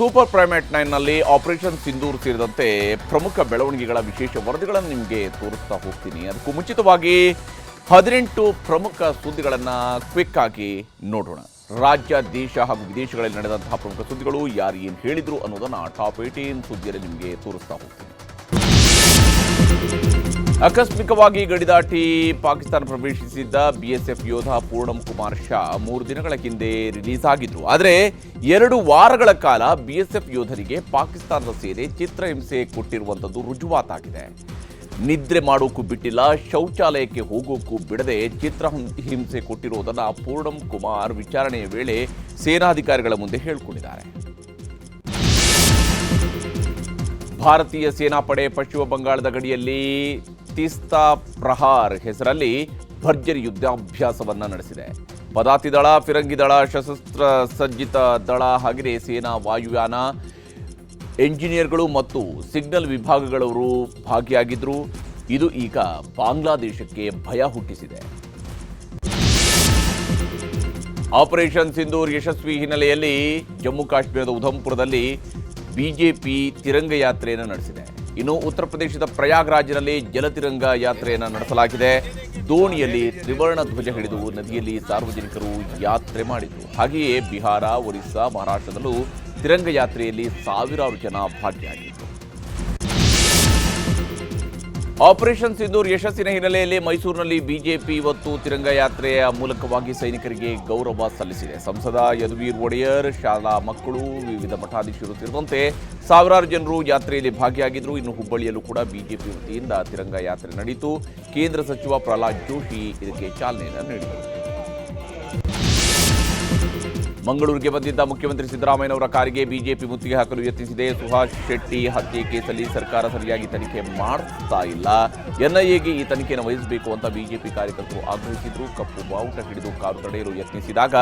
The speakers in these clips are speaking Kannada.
ಸೂಪರ್ ಪ್ರೈಮೇಟ್ ನೈನ್ನಲ್ಲಿ ಆಪರೇಷನ್ ಸಿಂಧೂರ್ ಸೇರಿದಂತೆ ಪ್ರಮುಖ ಬೆಳವಣಿಗೆಗಳ ವಿಶೇಷ ವರದಿಗಳನ್ನು ನಿಮಗೆ ತೋರಿಸ್ತಾ ಹೋಗ್ತೀನಿ. ಅದಕ್ಕೂ ಮುಂಚಿತವಾಗಿ ಹದಿನೆಂಟು ಪ್ರಮುಖ ಸುದ್ದಿಗಳನ್ನು ಕ್ವಿಕ್ ಆಗಿ ನೋಡೋಣ. ರಾಜ್ಯ, ದೇಶ ಹಾಗೂ ವಿದೇಶಗಳಲ್ಲಿ ನಡೆದಂತಹ ಪ್ರಮುಖ ಸುದ್ದಿಗಳು ಯಾರು ಏನು ಹೇಳಿದ್ರು ಅನ್ನೋದನ್ನು ಟಾಪ್ ಏಯ್ಟೀನ್ ಸುದ್ದಿಯಲ್ಲಿ ನಿಮಗೆ ತೋರಿಸ್ತಾ ಹೋಗ್ತೀನಿ. ಆಕಸ್ಮಿಕವಾಗಿ ಗಡಿದಾಟಿ ಪಾಕಿಸ್ತಾನ ಪ್ರವೇಶಿಸಿದ್ದ ಬಿಎಸ್ಎಫ್ ಯೋಧ ಪೂರ್ಣಂ ಕುಮಾರ್ ಶಾ ಮೂರು ದಿನಗಳ ಹಿಂದೆ ರಿಲೀಸ್ ಆಗಿದ್ರು. ಆದರೆ ಎರಡು ವಾರಗಳ ಕಾಲ ಬಿಎಸ್ಎಫ್ ಯೋಧರಿಗೆ ಪಾಕಿಸ್ತಾನದ ಸೇನೆ ಚಿತ್ರಹಿಂಸೆ ಕೊಟ್ಟಿರುವಂಥದ್ದು ರುಜುವಾತಾಗಿದೆ. ನಿದ್ರೆ ಮಾಡೋಕ್ಕೂ ಬಿಟ್ಟಿಲ್ಲ, ಶೌಚಾಲಯಕ್ಕೆ ಹೋಗೋಕ್ಕೂ ಬಿಡದೆ ಚಿತ್ರ ಹಿಂಸೆ ಕೊಟ್ಟಿರುವುದನ್ನು ಪೂರ್ಣಂ ಕುಮಾರ್ ವಿಚಾರಣೆಯ ವೇಳೆ ಸೇನಾಧಿಕಾರಿಗಳ ಮುಂದೆ ಹೇಳಿಕೊಂಡಿದ್ದಾರೆ. ಭಾರತೀಯ ಸೇನಾಪಡೆ ಪಶ್ಚಿಮ ಬಂಗಾಳದ ಗಡಿಯಲ್ಲಿ ತೀಸ್ತಾ ಪ್ರಹಾರ್ ಹೆಸರಲ್ಲಿ ಭರ್ಜರಿ ಯುದ್ಧಾಭ್ಯಾಸವನ್ನ ನಡೆಸಿದೆ. ಪದಾತಿ ದಳ, ಫಿರಂಗಿ ದಳ, ಸಶಸ್ತ್ರ ಸಜ್ಜಿತ ದಳ ಹಾಗೆಯೇ ಸೇನಾ ವಾಯುಯಾನ, ಎಂಜಿನಿಯರ್ಗಳು ಮತ್ತು ಸಿಗ್ನಲ್ ವಿಭಾಗಗಳವರು ಭಾಗಿಯಾಗಿದ್ದರು ಇದು ಈಗ ಬಾಂಗ್ಲಾದೇಶಕ್ಕೆ ಭಯ ಹುಟ್ಟಿಸಿದೆ. ಆಪರೇಷನ್ ಸಿಂಧೂರ್ ಯಶಸ್ವಿ ಹಿನ್ನೆಲೆಯಲ್ಲಿ ಜಮ್ಮು ಕಾಶ್ಮೀರದ ಉಧಂಪುರದಲ್ಲಿ ಬಿಜೆಪಿ ತಿರಂಗ ಯಾತ್ರೆಯನ್ನು ನಡೆಸಿದೆ. ಇನ್ನು ಉತ್ತರ ಪ್ರದೇಶದ ಪ್ರಯಾಗ್ರಾಜ್ನಲ್ಲಿ ಜಲತಿರಂಗ ಯಾತ್ರೆಯನ್ನು ನಡೆಸಲಾಗಿದೆ. ದೋಣಿಯಲ್ಲಿ ತ್ರಿವರ್ಣ ಧ್ವಜ ಹಿಡಿದು ನದಿಯಲ್ಲಿ ಸಾರ್ವಜನಿಕರು ಯಾತ್ರೆ ಮಾಡಿದರು. ಹಾಗೆಯೇ ಬಿಹಾರ, ಒರಿಸ್ಸಾ, ಮಹಾರಾಷ್ಟ್ರದಲ್ಲೂ ತಿರಂಗ ಯಾತ್ರೆಯಲ್ಲಿ ಸಾವಿರಾರು ಜನ ಭಾಗಿಯಾಗಿದ್ದರು. ಆಪರೇಷನ್ ಸಿಂಧೂರ್ ಯಶಸ್ಸಿನ ಹಿನ್ನೆಲೆಯಲ್ಲಿ ಮೈಸೂರಿನಲ್ಲಿ ಬಿಜೆಪಿ ಇವತ್ತು ತಿರಂಗ ಯಾತ್ರೆಯ ಮೂಲಕವಾಗಿ ಸೈನಿಕರಿಗೆ ಗೌರವ ಸಲ್ಲಿಸಿದೆ. ಸಂಸದ ಯದುವೀರ್ ಒಡೆಯರ್, ಶಾಲಾ ಮಕ್ಕಳು, ವಿವಿಧ ಮಠಾಧೀಶರು ಸೇರಿದಂತೆ ಸಾವಿರಾರು ಜನರು ಯಾತ್ರೆಯಲ್ಲಿ ಭಾಗಿಯಾಗಿದ್ದರು. ಇನ್ನು ಹುಬ್ಬಳ್ಳಿಯಲ್ಲೂ ಕೂಡ ಬಿಜೆಪಿ ವತಿಯಿಂದ ತಿರಂಗ ಯಾತ್ರೆ ನಡೆಯಿತು ಕೇಂದ್ರ ಸಚಿವ ಪ್ರಹ್ಲಾದ್ ಜೋಶಿ ಇದಕ್ಕೆ ಚಾಲನೆಯನ್ನು ನೀಡಿದರು. ಮಂಗಳೂರಿಗೆ ಬಂದಿದ್ದ ಮುಖ್ಯಮಂತ್ರಿ ಸಿದ್ದರಾಮಯ್ಯನವರ ಕಾರಿಗೆ ಬಿಜೆಪಿ ಮುತ್ತಿಗೆ ಹಾಕಲು ಯತ್ನಿಸಿದೆ. ಸುಹಾಸ್ ಶೆಟ್ಟಿ ಹತ್ಯೆ ಕೇಸಲ್ಲಿ ಸರ್ಕಾರ ಸರಿಯಾಗಿ ತನಿಖೆ ಮಾಡ್ತಾ ಇಲ್ಲ. ಎನ್ಐಎಗೆ ಈ ತನಿಖೆಯನ್ನು ವಹಿಸಬೇಕು ಅಂತ ಬಿಜೆಪಿ ಕಾರ್ಯಕರ್ತರು ಆಗ್ರಹಿಸಿದ್ರು. ಕಪ್ಪು ಬಾವುಟ ಹಿಡಿದು ಕಾರು ತಡೆಯಲು ಯತ್ನಿಸಿದಾಗ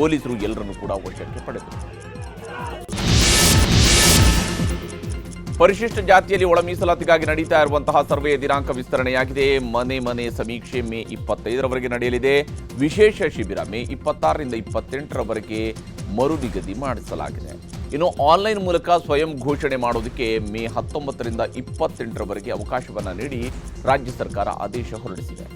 ಪೊಲೀಸರು ಎಲ್ಲರನ್ನೂ ಕೂಡ ವಶಕ್ಕೆ ಪಡೆದರು. ಪರಿಶಿಷ್ಟ ಜಾತಿಯಲ್ಲಿ ಒಳ ಮೀಸಲಾತಿಗಾಗಿ ನಡೀತಾ ಇರುವಂತಹ ಸರ್ವೆಯ ದಿನಾಂಕ ವಿಸ್ತರಣೆಯಾಗಿದೆ. ಮನೆ ಮನೆ ಸಮೀಕ್ಷೆ ಮೇ ಇಪ್ಪತ್ತೈದರವರೆಗೆ ನಡೆಯಲಿದೆ. ವಿಶೇಷ ಶಿಬಿರ ಮೇ ಇಪ್ಪತ್ತಾರರಿಂದ ಇಪ್ಪತ್ತೆಂಟರವರೆಗೆ ಮರು ನಿಗದಿ ಮಾಡಿಸಲಾಗಿದೆ. ಇನ್ನು ಆನ್ಲೈನ್ ಮೂಲಕ ಸ್ವಯಂ ಘೋಷಣೆ ಮಾಡೋದಕ್ಕೆ ಮೇ ಹತ್ತೊಂಬತ್ತರಿಂದ ಇಪ್ಪತ್ತೆಂಟರವರೆಗೆ ಅವಕಾಶವನ್ನು ನೀಡಿ ರಾಜ್ಯ ಸರ್ಕಾರ ಆದೇಶ ಹೊರಡಿಸಿದೆ.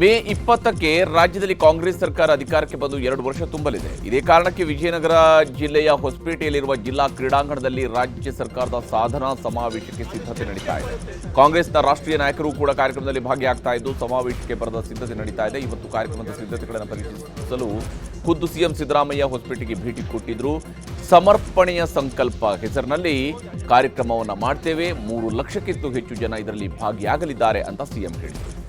ಮೇ ಇಪ್ಪತ್ತಕ್ಕೆ ರಾಜ್ಯದಲ್ಲಿ ಕಾಂಗ್ರೆಸ್ ಸರ್ಕಾರ ಅಧಿಕಾರಕ್ಕೆ ಬಂದು ಎರಡು ವರ್ಷ ತುಂಬಲಿದೆ. ಇದೇ ಕಾರಣಕ್ಕೆ ವಿಜಯನಗರ ಜಿಲ್ಲೆಯ ಹೊಸಪೇಟೆಯಲ್ಲಿರುವ ಜಿಲ್ಲಾ ಕ್ರೀಡಾಂಗಣದಲ್ಲಿ ರಾಜ್ಯ ಸರ್ಕಾರದ ಸಾಧನಾ ಸಮಾವೇಶಕ್ಕೆ ಸಿದ್ಧತೆ ನಡೀತಾ ಇದೆ. ಕಾಂಗ್ರೆಸ್ನ ರಾಷ್ಟ್ರೀಯ ನಾಯಕರು ಕೂಡ ಕಾರ್ಯಕ್ರಮದಲ್ಲಿ ಭಾಗಿಯಾಗ್ತಾ ಇದ್ದು, ಸಮಾವೇಶಕ್ಕೆ ಬರದ ಸಿದ್ಧತೆ ನಡೀತಾ ಇದೆ. ಇವತ್ತು ಕಾರ್ಯಕ್ರಮದ ಸಿದ್ಧತೆಗಳನ್ನು ಪರಿಶೀಲಿಸಲು ಖುದ್ದು ಸಿಎಂ ಸಿದ್ದರಾಮಯ್ಯ ಹೊಸಪೇಟೆಗೆ ಭೇಟಿ ಕೊಟ್ಟಿದ್ರು. ಸಮರ್ಪಣೆಯ ಸಂಕಲ್ಪ ಹೆಸರಿನಲ್ಲಿ ಕಾರ್ಯಕ್ರಮವನ್ನು ಮಾಡ್ತೇವೆ. ಮೂರು ಲಕ್ಷಕ್ಕಿಂತ ಹೆಚ್ಚು ಜನ ಇದರಲ್ಲಿ ಭಾಗಿಯಾಗಲಿದ್ದಾರೆ ಅಂತ ಸಿಎಂ ಹೇಳಿದರು.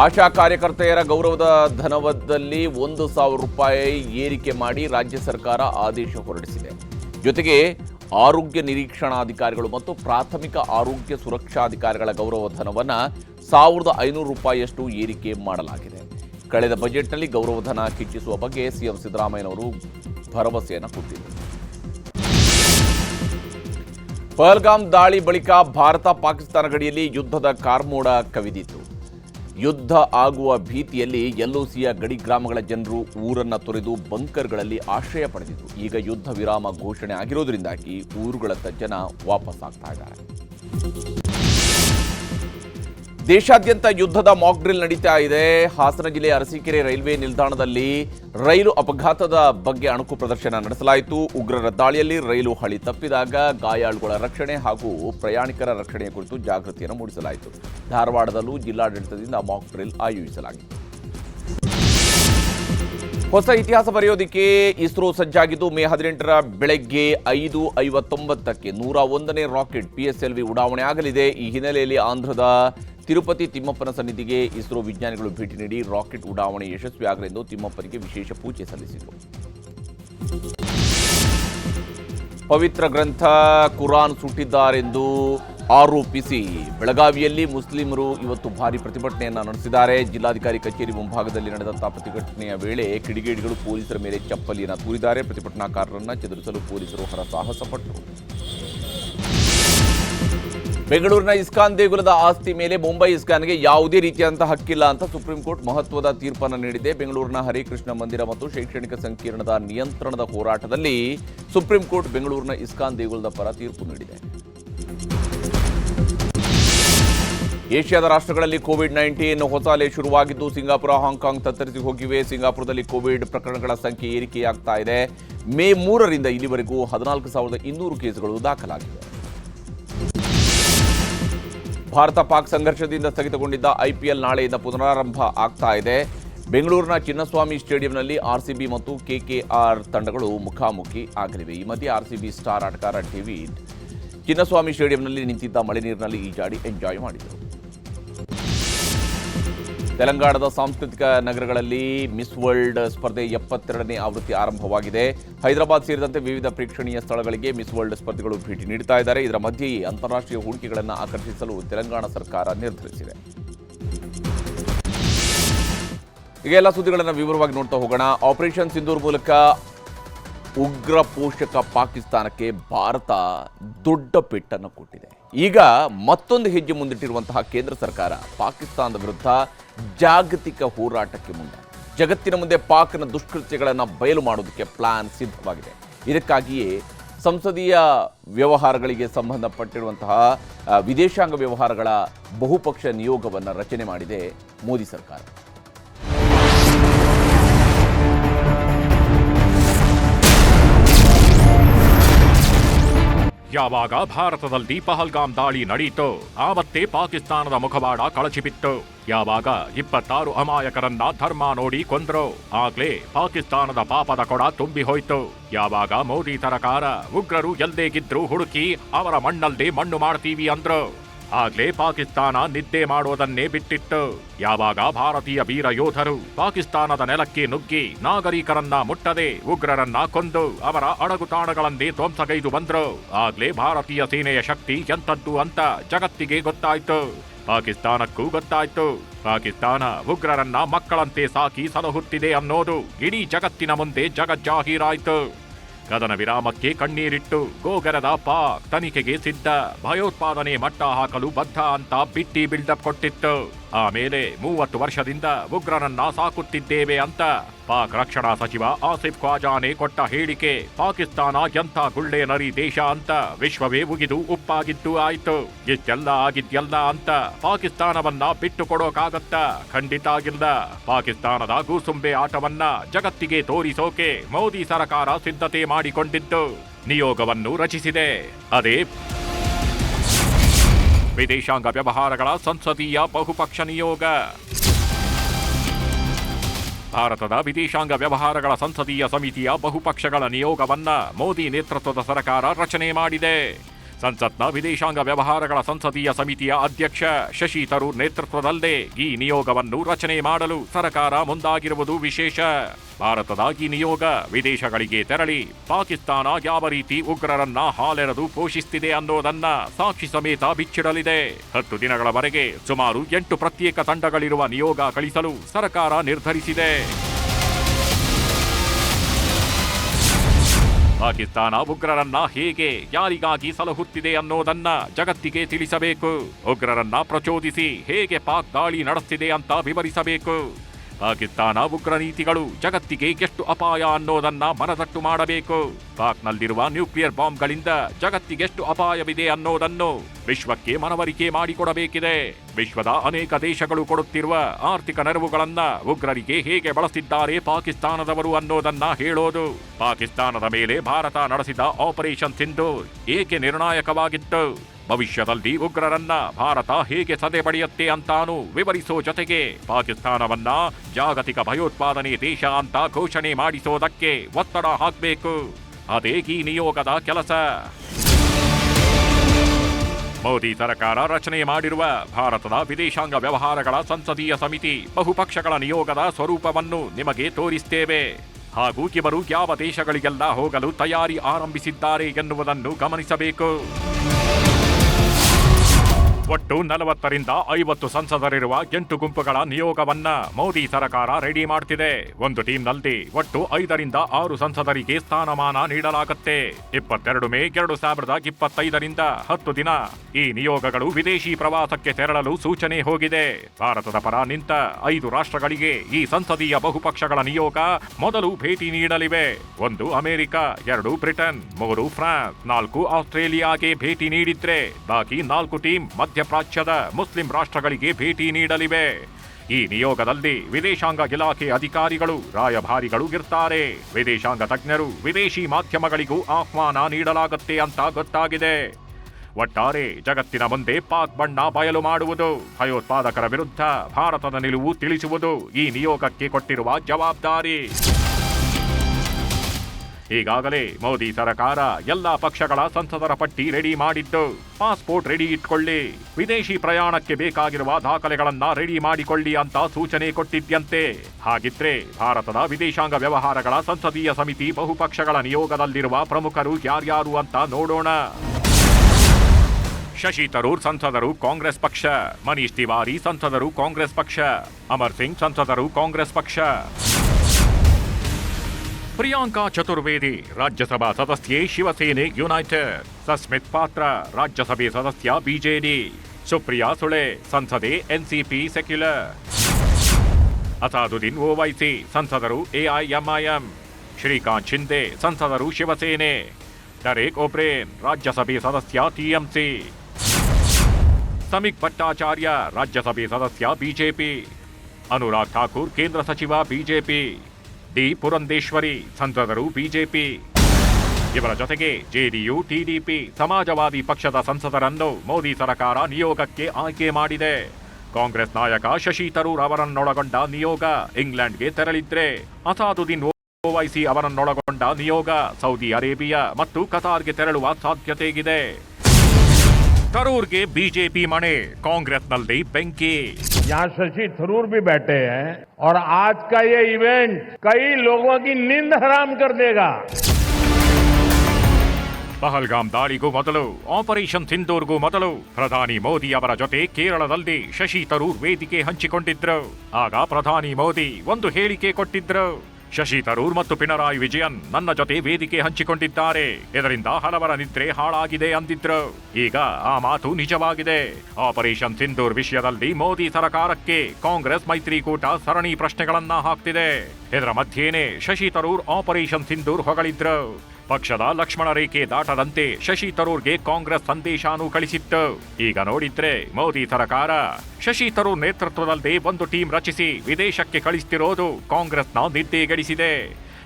ಆಶಾ ಕಾರ್ಯಕರ್ತೆಯರ ಗೌರವದ ಧನವದಲ್ಲಿ ಒಂದು ಸಾವಿರ ರೂಪಾಯಿ ಏರಿಕೆ ಮಾಡಿ ರಾಜ್ಯ ಸರ್ಕಾರ ಆದೇಶ ಹೊರಡಿಸಿದೆ. ಜೊತೆಗೆ ಆರೋಗ್ಯ ನಿರೀಕ್ಷಣಾಧಿಕಾರಿಗಳು ಮತ್ತು ಪ್ರಾಥಮಿಕ ಆರೋಗ್ಯ ಸುರಕ್ಷಾಧಿಕಾರಿಗಳ ಗೌರವ ಧನವನ್ನು ಸಾವಿರದ ಐನೂರು ರೂಪಾಯಿಯಷ್ಟು ಏರಿಕೆ ಮಾಡಲಾಗಿದೆ. ಕಳೆದ ಬಜೆಟ್ನಲ್ಲಿ ಗೌರವಧನ ಹೆಚ್ಚಿಸುವ ಬಗ್ಗೆ ಸಿಎಂ ಸಿದ್ದರಾಮಯ್ಯನವರು ಭರವಸೆಯನ್ನು ಕೊಟ್ಟಿದ್ದರು. ಪಹಲ್ಗಾಮ್ ದಾಳಿ ಬಳಿಕ ಭಾರತ ಪಾಕಿಸ್ತಾನ ಗಡಿಯಲ್ಲಿ ಯುದ್ಧದ ಕಾರ್ಮೋಡ ಕವಿದಿತ್ತು. ಯುದ್ಧ ಆಗುವ ಭೀತಿಯಲ್ಲಿ ಎಲ್ಒಸಿಯ ಗಡಿ ಗ್ರಾಮಗಳ ಜನರು ಊರನ್ನ ತೊರೆದು ಬಂಕರ್ಗಳಲ್ಲಿ ಆಶ್ರಯ ಪಡೆದಿದ್ರು ಈಗ ಯುದ್ಧ ವಿರಾಮ ಘೋಷಣೆ ಆಗಿರೋದ್ರಿಂದಾಗಿ ಊರುಗಳತ್ತ ಜನ ವಾಪಸ್ ಆಗ್ತಾ ಇದ್ದಾರೆ. ದೇಶಾದ್ಯಂತ ಯುದ್ಧದ ಮಾಕ್ ಡ್ರಿಲ್ ನಡೀತಾ ಇದೆ. ಹಾಸನ ಜಿಲ್ಲೆಯ ಅರಸೀಕೆರೆ ರೈಲ್ವೆ ನಿಲ್ದಾಣದಲ್ಲಿ ರೈಲು ಅಪಘಾತದ ಬಗ್ಗೆ ಅಣುಕು ಪ್ರದರ್ಶನ ನಡೆಸಲಾಯಿತು. ಉಗ್ರರ ದಾಳಿಯಲ್ಲಿ ರೈಲು ಹಳಿ ತಪ್ಪಿದಾಗ ಗಾಯಾಳುಗಳ ರಕ್ಷಣೆ ಹಾಗೂ ಪ್ರಯಾಣಿಕರ ರಕ್ಷಣೆಯ ಕುರಿತು ಜಾಗೃತಿಯನ್ನು ಮೂಡಿಸಲಾಯಿತು. ಧಾರವಾಡದಲ್ಲೂ ಜಿಲ್ಲಾಡಳಿತದಿಂದ ಮಾಕ್ ಡ್ರಿಲ್ ಆಯೋಜಿಸಲಾಗಿತ್ತು. ಹೊಸ ಇತಿಹಾಸ ಬರೆಯೋದಕ್ಕೆ ಇಸ್ರೋ ಸಜ್ಜಾಗಿದ್ದು ಮೇ ಹದಿನೆಂಟರ ಬೆಳಗ್ಗೆ ಐದು ಐವತ್ತೊಂಬತ್ತಕ್ಕೆ ನೂರ ಒಂದನೇ rocket P S L V ಉಡಾವಣೆ ಆಗಲಿದೆ. ಈ ಹಿನ್ನೆಲೆಯಲ್ಲಿ ಆಂಧ್ರದ ತಿರುಪತಿ ತಿಮ್ಮಪ್ಪನ ಸನ್ನಿಧಿಗೆ ಇಸ್ರೋ ವಿಜ್ಞಾನಿಗಳು ಭೇಟಿ ನೀಡಿ ರಾಕೆಟ್ ಉಡಾವಣೆ ಯಶಸ್ವಿಯಾಗಲೆಂದು ತಿಮ್ಮಪ್ಪನಿಗೆ ವಿಶೇಷ ಪೂಜೆ ಸಲ್ಲಿಸಿದರು ಪವಿತ್ರ ಗ್ರಂಥ ಕುರಾನ್ ಸುಟ್ಟಿದ್ದಾರೆಂದು ಆರೋಪಿಸಿ. ಬೆಳಗಾವಿಯಲ್ಲಿ ಮುಸ್ಲಿಮರು ಇವತ್ತು ಭಾರಿ ಪ್ರತಿಭಟನೆಯನ್ನು ನಡೆಸಿದ್ದಾರೆ. ಜಿಲ್ಲಾಧಿಕಾರಿ ಕಚೇರಿ ಮುಂಭಾಗದಲ್ಲಿ ನಡೆದಂತಹ ಪ್ರತಿಭಟನೆಯ ವೇಳೆ ಕಿಡಿಗೇಡಿಗಳು ಪೊಲೀಸರ ಮೇಲೆ ಚಪ್ಪಲಿಯನ್ನು ತೂರಿದ್ದಾರೆ. ಪ್ರತಿಭಟನಾಕಾರರನ್ನು ಚದುರಿಸಲು ಪೊಲೀಸರು ಹರಸಾಹಸ ಪಟ್ಟರು ಬೆಂಗಳೂರಿನ ಇಸ್ಕಾನ್ ದೇಗುಲದ ಆಸ್ತಿ ಮೇಲೆ ಮುಂಬೈ ಇಸ್ಕಾನ್ಗೆ ಯಾವುದೇ ರೀತಿಯಾದಂತಹ ಹಕ್ಕಿಲ್ಲ ಅಂತ ಸುಪ್ರೀಂ ಕೋರ್ಟ್ ಮಹತ್ವದ ತೀರ್ಪನ್ನು ನೀಡಿದೆ. ಬೆಂಗಳೂರಿನ ಹರಿಕೃಷ್ಣ ಮಂದಿರ ಮತ್ತು ಶೈಕ್ಷಣಿಕ ಸಂಕೀರ್ಣದ ನಿಯಂತ್ರಣದ ಹೋರಾಟದಲ್ಲಿ ಸುಪ್ರೀಂ ಕೋರ್ಟ್ ಬೆಂಗಳೂರಿನ ಇಸ್ಕಾನ್ ದೇಗುಲದ ಪರ ತೀರ್ಪು ನೀಡಿದೆ. ಏಷ್ಯಾದ ರಾಷ್ಟ್ರಗಳಲ್ಲಿ ಕೋವಿಡ್ ನೈನ್ಟೀನ್ ಹೊಸ ಅಲೆ ಶುರುವಾಗಿದ್ದು, ಸಿಂಗಾಪುರ, ಹಾಂಗ್ಕಾಂಗ್ ತತ್ತರಿಸಿ ಹೋಗಿವೆ. ಸಿಂಗಾಪುರದಲ್ಲಿ ಕೋವಿಡ್ ಪ್ರಕರಣಗಳ ಸಂಖ್ಯೆ ಏರಿಕೆಯಾಗ್ತಾ ಇದೆ. ಮೇ ಮೂರರಿಂದ ಇಲ್ಲಿವರೆಗೂ ಹದಿನಾಲ್ಕು ಸಾವಿರದ ಇನ್ನೂರು ಕೇಸುಗಳು ದಾಖಲಾಗಿವೆ. ಭಾರತ ಪಾಕ್ ಸಂಘರ್ಷದಿಂದ ಸ್ಥಗಿತಗೊಂಡಿದ್ದ ಐಪಿಎಲ್ ನಾಳೆಯಿಂದ ಪುನರಾರಂಭ ಆಗ್ತಾ ಇದೆ. ಬೆಂಗಳೂರಿನ ಚಿನ್ನಸ್ವಾಮಿ ಸ್ಟೇಡಿಯಂನಲ್ಲಿ ಆರ್ಸಿಬಿ ಮತ್ತು ಕೆಕೆಆರ್ ತಂಡಗಳು ಮುಖಾಮುಖಿ ಆಗಲಿವೆ. ಈ ಮಧ್ಯೆ ಆರ್ಸಿಬಿ ಸ್ಟಾರ್ ಆಟಗಾರ ಡೇವಿಡ್ ಚಿನ್ನಸ್ವಾಮಿ ಸ್ಟೇಡಿಯಂನಲ್ಲಿ ನಿಂತಿದ್ದ ಮಳೆ ನೀರಿನಲ್ಲಿ ಈಜಾಡಿ ಎಂಜಾಯ್ ಮಾಡಿದರು. ತೆಲಂಗಾಣದ ಸಾಂಸ್ಕೃತಿಕ ನಗರಗಳಲ್ಲಿ ಮಿಸ್ ವರ್ಲ್ಡ್ ಸ್ಪರ್ಧೆ ಎಪ್ಪತ್ತೆರಡನೇ ಆವೃತ್ತಿ ಆರಂಭವಾಗಿದೆ. ಹೈದರಾಬಾದ್ ಸೇರಿದಂತೆ ವಿವಿಧ ಪ್ರೇಕ್ಷಣೀಯ ಸ್ಥಳಗಳಿಗೆ ಮಿಸ್ ವರ್ಲ್ಡ್ ಸ್ಪರ್ಧಿಗಳು ಭೇಟಿ ನೀಡುತ್ತಾ ಇದ್ದಾರೆ. ಇದರ ಮಧ್ಯೆಯೇ ಅಂತಾರಾಷ್ಟ್ರೀಯ ಹೂಡಿಕೆಗಳನ್ನು ಆಕರ್ಷಿಸಲು ತೆಲಂಗಾಣ ಸರ್ಕಾರ ನಿರ್ಧರಿಸಿದೆ. ಈಗ ಎಲ್ಲ ಸುದ್ದಿಗಳನ್ನು ವಿವರವಾಗಿ ನೋಡ್ತಾ ಹೋಗೋಣ. ಆಪರೇಷನ್ ಸಿಂಧೂರ್ ಮೂಲಕ ಉಗ್ರ ಪೋಷಕ ಪಾಕಿಸ್ತಾನಕ್ಕೆ ಭಾರತ ದೊಡ್ಡ ಪೆಟ್ಟನ್ನು ಕೊಟ್ಟಿದೆ. ಈಗ ಮತ್ತೊಂದು ಹೆಜ್ಜೆ ಮುಂದಿಟ್ಟಿರುವಂತಹ ಕೇಂದ್ರ ಸರ್ಕಾರ ಪಾಕಿಸ್ತಾನದ ವಿರುದ್ಧ ಜಾಗತಿಕ ಹೋರಾಟಕ್ಕೆ ಮುಂದೆ. ಜಗತ್ತಿನ ಮುಂದೆ ಪಾಕ್ನ ದುಷ್ಕೃತ್ಯಗಳನ್ನು ಬಯಲು ಮಾಡೋದಕ್ಕೆ ಪ್ಲಾನ್ ಸಿದ್ಧವಾಗಿದೆ. ಇದಕ್ಕಾಗಿಯೇ ಸಂಸದೀಯ ವ್ಯವಹಾರಗಳಿಗೆ ಸಂಬಂಧಪಟ್ಟಿರುವಂತಹ ವಿದೇಶಾಂಗ ವ್ಯವಹಾರಗಳ ಬಹುಪಕ್ಷ ನಿಯೋಗವನ್ನು ರಚನೆ ಮಾಡಿದೆ ಮೋದಿ ಸರ್ಕಾರ. ಯಾವಾಗ ಭಾರತದಲ್ಲಿ ಪಹಲ್ಗಾಮ್ ದಾಳಿ ನಡೆಯಿತು ಆವತ್ತೇ ಪಾಕಿಸ್ತಾನದ ಮುಖವಾಡ ಕಳಚಿಬಿತ್ತು. ಯಾವಾಗ ಇಪ್ಪತ್ತಾರು ಅಮಾಯಕರನ್ನ ಧರ್ಮ ನೋಡಿ ಕೊಂದ್ರು, ಆಗ್ಲೇ ಪಾಕಿಸ್ತಾನದ ಪಾಪದ ಕೊಡ ತುಂಬಿ ಹೋಯ್ತು. ಯಾವಾಗ ಮೋದಿ ತರಕಾರ, ಉಗ್ರರು ಎಲ್ಲೇಗಿದ್ರು ಹುಡುಕಿ, ಅವರ ಮಣ್ಣಲ್ಲಿ ಮಣ್ಣು ಮಾಡ್ತೀವಿ ಅಂದ್ರು. ಆಗ್ಲೇ ಪಾಕಿಸ್ತಾನ ನಿದ್ದೆ ಮಾಡೋದನ್ನೇ ಬಿಟ್ಟಿತ್ತು. ಯಾವಾಗ ಭಾರತೀಯ ವೀರ ಯೋಧರು ಪಾಕಿಸ್ತಾನದ ನೆಲಕ್ಕೆ ನುಗ್ಗಿ ನಾಗರಿಕರನ್ನ ಮುಟ್ಟದೆ ಉಗ್ರರನ್ನ ಕೊಂದು ಅವರ ಅಡಗುತಾಣಗಳನ್ನೇ ಧ್ವಂಸಗೈದು ಬಂದ್ರು. ಆಗ್ಲೇ ಭಾರತೀಯ ಸೇನೆಯ ಶಕ್ತಿ ಎಂತದ್ದು ಅಂತ ಜಗತ್ತಿಗೆ ಗೊತ್ತಾಯ್ತು. ಪಾಕಿಸ್ತಾನಕ್ಕೂ ಗೊತ್ತಾಯ್ತು. ಪಾಕಿಸ್ತಾನ ಉಗ್ರರನ್ನ ಮಕ್ಕಳಂತೆ ಸಾಕಿ ಸಲಹುತ್ತಿದೆ ಅನ್ನೋದು ಇಡೀ ಜಗತ್ತಿನ ಮುಂದೆ ಜಗಜ್ಜಾಹೀರಾಯ್ತು. ಕದನ ವಿರಾಮಕ್ಕೆ ಕಣ್ಣೀರಿಟ್ಟು ಗೋಗರದ ಪಾಕ್ ತನಿಖೆಗೆ ಸಿದ್ಧ ಭಯೋತ್ಪಾದನೆ ಮಟ್ಟ ಹಾಕಲು ಬದ್ಧ ಅಂತ ಬಿಟ್ಟಿ ಬಿಲ್ಡಪ್ ಕೊಟ್ಟಿತ್ತು. ಆಮೇಲೆ ಮೂವತ್ತು ವರ್ಷದಿಂದ ಉಗ್ರನನ್ನ ಸಾಕುತ್ತಿದ್ದೇವೆ ಅಂತ ಪಾಕ್ ರಕ್ಷಣಾ ಸಚಿವ ಆಸಿಫ್ ಖ್ವಾಜಾನೆ ಕೊಟ್ಟ ಹೇಳಿಕೆ, ಪಾಕಿಸ್ತಾನ ಎಂಥ ಗುಳ್ಳೆ ನರಿ ದೇಶ ಅಂತ ವಿಶ್ವವೇ ಉಗಿದು ಉಪ್ಪಾಗಿದ್ದು ಆಯ್ತು. ಇಷ್ಟೆಲ್ಲ ಆಗಿದ್ಯಲ್ಲ ಅಂತ ಪಾಕಿಸ್ತಾನವನ್ನ ಬಿಟ್ಟು ಕೊಡೋಕಾಗತ್ತ ಖಂಡಿತ ಆಗಿಲ್ಲ ಪಾಕಿಸ್ತಾನದ ಗೂಸುಂಬೆ ಆಟವನ್ನ ಜಗತ್ತಿಗೆ ತೋರಿಸೋಕೆ ಮೋದಿ ಸರಕಾರ ಸಿದ್ಧತೆ ಮಾಡಿಕೊಂಡಿದ್ದು, ನಿಯೋಗವನ್ನು ರಚಿಸಿದೆ. ಅದೇ ವಿದೇಶಾಂಗ ವ್ಯವಹಾರಗಳ ಸಂಸದೀಯ ಬಹುಪಕ್ಷ ನಿಯೋಗ. ಭಾರತದ ವಿದೇಶಾಂಗ ವ್ಯವಹಾರಗಳ ಸಂಸದೀಯ ಸಮಿತಿಯ ಬಹುಪಕ್ಷಗಳ ನಿಯೋಗವನ್ನ ಮೋದಿ ನೇತೃತ್ವದ ಸರ್ಕಾರ ರಚನೆ ಮಾಡಿದೆ. ಸಂಸತ್ನ ವಿದೇಶಾಂಗ ವ್ಯವಹಾರಗಳ ಸಂಸದೀಯ ಸಮಿತಿಯ ಅಧ್ಯಕ್ಷ ಶಶಿ ತರೂರ್ ನೇತೃತ್ವದಲ್ಲೇ ಈ ನಿಯೋಗವನ್ನು ರಚನೆ ಮಾಡಲು ಸರ್ಕಾರ ಮುಂದಾಗಿರುವುದು ವಿಶೇಷ. ಭಾರತದ ಈ ನಿಯೋಗ ವಿದೇಶಗಳಿಗೆ ತೆರಳಿ ಪಾಕಿಸ್ತಾನ ಯಾವ ರೀತಿ ಉಗ್ರರನ್ನ ಹಾಲೆರೆದು ಪೋಷಿಸುತ್ತಿದೆ ಅನ್ನೋದನ್ನ ಸಾಕ್ಷಿ ಸಮೇತ ಬಿಚ್ಚಿಡಲಿದೆ. ಹತ್ತು ದಿನಗಳವರೆಗೆ ಸುಮಾರು ಎಂಟು ಪ್ರತ್ಯೇಕ ತಂಡಗಳಿರುವ ನಿಯೋಗ ಕಳಿಸಲು ಸರ್ಕಾರ ನಿರ್ಧರಿಸಿದೆ. ಪಾಕಿಸ್ತಾನ ಉಗ್ರರನ್ನ ಹೇಗೆ ಯಾರಿಗಾಗಿ ಸಲಹುತ್ತಿದೆ ಅನ್ನೋದನ್ನ ಜಗತ್ತಿಗೆ ತಿಳಿಸಬೇಕು. ಉಗ್ರರನ್ನ ಪ್ರಚೋದಿಸಿ ಹೇಗೆ ಪಾಕ್ ದಾಳಿ ನಡೆಸ್ತಿದೆ ಅಂತ ವಿವರಿಸಬೇಕು. ಪಾಕಿಸ್ತಾನ ಉಗ್ರ ನೀತಿಗಳು ಜಗತ್ತಿಗೆ ಎಷ್ಟು ಅಪಾಯ ಅನ್ನೋದನ್ನ ಮನದಟ್ಟು ಮಾಡಬೇಕು. ಪಾಕ್ನಲ್ಲಿರುವ ನ್ಯೂಕ್ಲಿಯರ್ ಬಾಂಬ್ಗಳಿಂದ ಜಗತ್ತಿಗೆಷ್ಟು ಅಪಾಯವಿದೆ ಅನ್ನೋದನ್ನು ವಿಶ್ವಕ್ಕೆ ಮನವರಿಕೆ ಮಾಡಿಕೊಡಬೇಕಿದೆ. ವಿಶ್ವದ ಅನೇಕ ದೇಶಗಳು ಕೊಡುತ್ತಿರುವ ಆರ್ಥಿಕ ನೆರವುಗಳನ್ನ ಉಗ್ರರಿಗೆ ಹೇಗೆ ಬಳಸಿದ್ದಾರೆ ಪಾಕಿಸ್ತಾನದವರು ಅನ್ನೋದನ್ನ ಹೇಳೋದು. ಪಾಕಿಸ್ತಾನದ ಮೇಲೆ ಭಾರತ ನಡೆಸಿದ ಆಪರೇಷನ್ ಸಿಂಧು ಏಕೆ ನಿರ್ಣಾಯಕವಾಗಿತ್ತು? ಭವಿಷ್ಯದಲ್ಲಿ ಉಗ್ರರನ್ನ ಭಾರತ ಹೇಗೆ ಸದೆಬಡಿಯತ್ತೆ ಅಂತಾನು ವಿವರಿಸೋ ಜೊತೆಗೆ ಪಾಕಿಸ್ತಾನವನ್ನ ಜಾಗತಿಕ ಭಯೋತ್ಪಾದನೆ ದೇಶ ಅಂತ ಘೋಷಣೆ ಮಾಡಿಸೋದಕ್ಕೆ ಒತ್ತಡ ಹಾಕಬೇಕು. ಅದೇ ಈ ನಿಯೋಗದ ಕೆಲಸ. ಮೋದಿ ಸರ್ಕಾರ ರಚನೆ ಮಾಡಿರುವ ಭಾರತದ ವಿದೇಶಾಂಗ ವ್ಯವಹಾರಗಳ ಸಂಸದೀಯ ಸಮಿತಿ ಬಹುಪಕ್ಷಗಳ ನಿಯೋಗದ ಸ್ವರೂಪವನ್ನು ನಿಮಗೆ ತೋರಿಸ್ತೇವೆ. ಹಾಗೂ ಇವರು ಯಾವ ದೇಶಗಳಿಗೆಲ್ಲ ಹೋಗಲು ತಯಾರಿ ಆರಂಭಿಸಿದ್ದಾರೆ ಎನ್ನುವುದನ್ನು ಗಮನಿಸಬೇಕು. ಒಟ್ಟು ನಲವತ್ತರಿಂದ ಐವತ್ತು ಸಂಸದರಿರುವ ಎಂಟು ಗುಂಪುಗಳ ನಿಯೋಗವನ್ನ ಮೋದಿ ಸರಕಾರ ರೆಡಿ ಮಾಡ್ತಿದೆ. ಒಂದು ಟೀಂನಲ್ಲಿ ಒಟ್ಟು ಐದರಿಂದ ಆರು ಸಂಸದರಿಗೆ ಸ್ಥಾನಮಾನ ನೀಡಲಾಗುತ್ತೆ. ಇಪ್ಪತ್ತೆರಡು ಮೇ ಎರಡು ಸಾವಿರದ ಇಪ್ಪತ್ತೈದರಿಂದ ಹತ್ತು ದಿನ. ಈ ನಿಯೋಗಗಳು ವಿದೇಶಿ ಪ್ರವಾಸಕ್ಕೆ ತೆರಳಲು ಸೂಚನೆ ಹೋಗಿದೆ. ಭಾರತದ ಪರ ನಿಂತ ಐದು ರಾಷ್ಟ್ರಗಳಿಗೆ ಈ ಸಂಸದೀಯ ಬಹುಪಕ್ಷಗಳ ನಿಯೋಗ ಮೊದಲು ಭೇಟಿ ನೀಡಲಿವೆ. ಒಂದು ಅಮೆರಿಕ, ಎರಡು ಬ್ರಿಟನ್, ಮೂರು ಫ್ರಾನ್ಸ್, ನಾಲ್ಕು ಆಸ್ಟ್ರೇಲಿಯಾಗೆ ಭೇಟಿ ನೀಡಿದ್ರೆ. ಬಾಕಿ ನಾಲ್ಕು ಟೀಮ್ ಮಧ್ಯಪ್ರಾಚ್ಯದ ಮುಸ್ಲಿಂ ರಾಷ್ಟ್ರಗಳಿಗೆ ಭೇಟಿ ನೀಡಲಿವೆ. ಈ ನಿಯೋಗದಲ್ಲಿ ವಿದೇಶಾಂಗ ಇಲಾಖೆ ಅಧಿಕಾರಿಗಳು, ರಾಯಭಾರಿಗಳು ಇರ್ತಾರೆ. ವಿದೇಶಾಂಗ ತಜ್ಞರು ವಿದೇಶಿ ಮಾಧ್ಯಮಗಳಿಗೂ ಆಹ್ವಾನ ನೀಡಲಾಗುತ್ತೆ ಅಂತ ಗೊತ್ತಾಗಿದೆ. ಒಟ್ಟಾರೆ ಜಗತ್ತಿನ ಮುಂದೆ ಪಾಕ್ ಬಣ್ಣ ಬಯಲು ಮಾಡುವುದು, ಭಯೋತ್ಪಾದಕರ ವಿರುದ್ಧ ಭಾರತದ ನಿಲುವು ತಿಳಿಸುವುದು ಈ ನಿಯೋಗಕ್ಕೆ ಕೊಟ್ಟಿರುವ ಜವಾಬ್ದಾರಿ. ಈಗಾಗಲೇ ಮೋದಿ ಸರಕಾರ ಎಲ್ಲ ಪಕ್ಷಗಳ ಸಂಸದರ ಪಟ್ಟಿ ರೆಡಿ ಮಾಡಿದ್ದು. ಪಾಸ್ಪೋರ್ಟ್ ರೆಡಿ ಇಟ್ಕೊಳ್ಳಿ. ವಿದೇಶಿ ಪ್ರಯಾಣಕ್ಕೆ ಬೇಕಾಗಿರುವ ದಾಖಲೆಗಳನ್ನ ರೆಡಿ ಮಾಡಿಕೊಳ್ಳಿ ಅಂತ ಸೂಚನೆ ಕೊಟ್ಟಿದ್ಯಂತೆ. ಹಾಗಿದ್ರೆ ಭಾರತದ ವಿದೇಶಾಂಗ ವ್ಯವಹಾರಗಳ ಸಂಸದೀಯ ಸಮಿತಿ ಬಹುಪಕ್ಷಗಳ ನಿಯೋಗದಲ್ಲಿರುವ ಪ್ರಮುಖರು ಯಾರ್ಯಾರು ಅಂತ ನೋಡೋಣ. ಶಶಿ ತರೂರ್ ಸಂಸದರು ಕಾಂಗ್ರೆಸ್ ಪಕ್ಷ, ಮನೀಶ್ ತಿವಾರಿ ಸಂಸದರು ಕಾಂಗ್ರೆಸ್ ಪಕ್ಷ, ಅಮರ್ ಸಿಂಗ್ ಸಂಸದರು ಕಾಂಗ್ರೆಸ್ ಪಕ್ಷ. ಪ್ರಿಯಾಂಕಾ ಚತುರ್ವೇದಿ ರಾಜ್ಯಸಭಾ ಸದಸ್ಯೆ ಶಿವಸೇನೆ ಯುನೈಟೆಡ್ ಸಸ್ಮಿತ್ ಪಾತ್ರ ರಾಜ್ಯಸಭೆ ಸದಸ್ಯ ಬಿಜೆಡಿ ಸುಪ್ರಿಯಾ ಸುಳೆ ಸಂಸದೆ ಎನ್ಸಿಪಿ ಸೆಕ್ಯುಲರ್ ಅಸಾದುದ್ದೀನ್ ಓವೈಸಿ ಸಂಸದರು ಎಐಎಂಐಎಂ ಶ್ರೀಕಾಂತ್ ಶಿಂದೆ ಸಂಸದರು ಶಿವಸೇನೆ ಡರೇಕ್ ಒಬ್ರೇನ್ ರಾಜ್ಯಸಭೆ ಸದಸ್ಯ ಟಿಎಂಸಿ ಸಮೀಕ್ ಭಟ್ಟಾಚಾರ್ಯ ರಾಜ್ಯಸಭೆ ಸದಸ್ಯ ಬಿಜೆಪಿ ಅನುರಾಗ್ ಠಾಕೂರ್ ಕೇಂದ್ರ ಸಚಿವ ಬಿಜೆಪಿ ಡಿ ಪುರಂದೇಶ್ವರಿ, ಸಂಸದರು, ಬಿಜೆಪಿ. ಇವರ ಜೊತೆಗೆ ಜೆಡಿಯು, ಟಿಡಿಪಿ, ಸಮಾಜವಾದಿ ಪಕ್ಷದ ಸಂಸದರನ್ನು ಮೋದಿ ಸರ್ಕಾರ ನಿಯೋಗಕ್ಕೆ ಆಯ್ಕೆ ಮಾಡಿದೆ. ಕಾಂಗ್ರೆಸ್ ನಾಯಕ ಶಶಿ ತರೂರ್ ಅವರನ್ನೊಳಗೊಂಡ ನಿಯೋಗ ಇಂಗ್ಲೆಂಡ್ಗೆ ತೆರಳಿದ್ರೆ, ಅಸಾದುದ್ದೀನ್ ಓವೈಸಿ ಅವರನ್ನೊಳಗೊಂಡ ನಿಯೋಗ ಸೌದಿ ಅರೇಬಿಯಾ ಮತ್ತು ಕತಾರ್ಗೆ ತೆರಳುವ ಸಾಧ್ಯತೆಯಿದೆ ತರೂರ್ಗೆ ಬಿಜೆಪಿ ಮಣೆ, ಕಾಂಗ್ರೆಸ್ನಲ್ಲಿ ಬೆಂಕಿ. यहाँ शशि थरूर भी बैठे हैं और आज का ये इवेंट कई लोगों की नींद हराम कर देगा ಪಹಲ್ಗಾಮ್ ದಾಳಿಗೂ ಮೊದಲು ಆಪರೇಷನ್ ಸಿಂಧೂರ್ಗೂ ಮೊದಲು ಪ್ರಧಾನಿ ಮೋದಿ ಅವರ ಜೊತೆ ಕೇರಳದಲ್ಲಿ ಶಶಿ ತರೂರ್ ವೇದಿಕೆ ಹಂಚಿಕೊಂಡಿದ್ರು ಆಗ ಪ್ರಧಾನಿ ಮೋದಿ ಒಂದು ಹೇಳಿಕೆ ಕೊಟ್ಟಿದ್ರು ಶಶಿ ತರೂರ್ ಮತ್ತು ಪಿಣರಾಯಿ ವಿಜಯನ್ ನನ್ನ ಜೊತೆ ವೇದಿಕೆ ಹಂಚಿಕೊಂಡಿದ್ದಾರೆ. ಇದರಿಂದ ಹಲವರ ನಿದ್ರೆ ಹಾಳಾಗಿದೆ ಅಂದಿದ್ರು. ಈಗ ಆ ಮಾತು ನಿಜವಾಗಿದೆ. ಆಪರೇಷನ್ ಸಿಂಧೂರ್ ವಿಷಯದಲ್ಲಿ ಮೋದಿ ಸರಕಾರಕ್ಕೆ ಕಾಂಗ್ರೆಸ್ ಮೈತ್ರಿಕೂಟ ಸರಣಿ ಪ್ರಶ್ನೆಗಳನ್ನ ಹಾಕ್ತಿದೆ. ಇದರ ಮಧ್ಯೇನೆ ಶಶಿ ತರೂರ್ ಆಪರೇಷನ್ ಸಿಂಧೂರ್ ಹೊಗಳಿದ್ರು. ಪಕ್ಷದ ಲಕ್ಷ್ಮಣ ರೇಖೆ ದಾಟದಂತೆ ಶಶಿ ತರೂರ್ಗೆ ಕಾಂಗ್ರೆಸ್ ಸಂದೇಶಾನು ಕಳಿಸಿತ್ತು. ಈಗ ನೋಡಿದ್ರೆ ಮೋದಿ ಸರಕಾರ ಶಶಿ ತರೂರ್ ನೇತೃತ್ವದಲ್ಲಿ ಒಂದು ಟೀಮ್ ರಚಿಸಿ ವಿದೇಶಕ್ಕೆ ಕಳಿಸ್ತಿರೋದು ಕಾಂಗ್ರೆಸ್ನ ನಿದ್ದೆಗೆಡಿಸಿದೆ.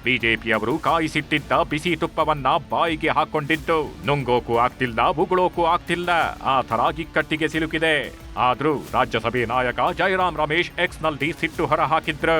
ಬಿಜೆಪಿಯವರು ಕಾಯಿಸಿಟ್ಟಿದ್ದ ಬಿಸಿ ತುಪ್ಪವನ್ನ ಬಾಯಿಗೆ ಹಾಕೊಂಡಿದ್ದು, ನುಂಗೋಕು ಆಗ್ತಿಲ್ಲ ಉಗುಳೋಕು ಆಗ್ತಿಲ್ಲ, ಆ ಥರ ಇಕ್ಕಟ್ಟಿಗೆ ಸಿಲುಕಿದೆ. ಆದ್ರೂ ರಾಜ್ಯಸಭೆ ನಾಯಕ ಜಯರಾಮ್ ರಮೇಶ್ ಎಕ್ಸ್ನಲ್ಲಿ ಸಿಟ್ಟು ಹೊರಹಾಕಿದ್ರು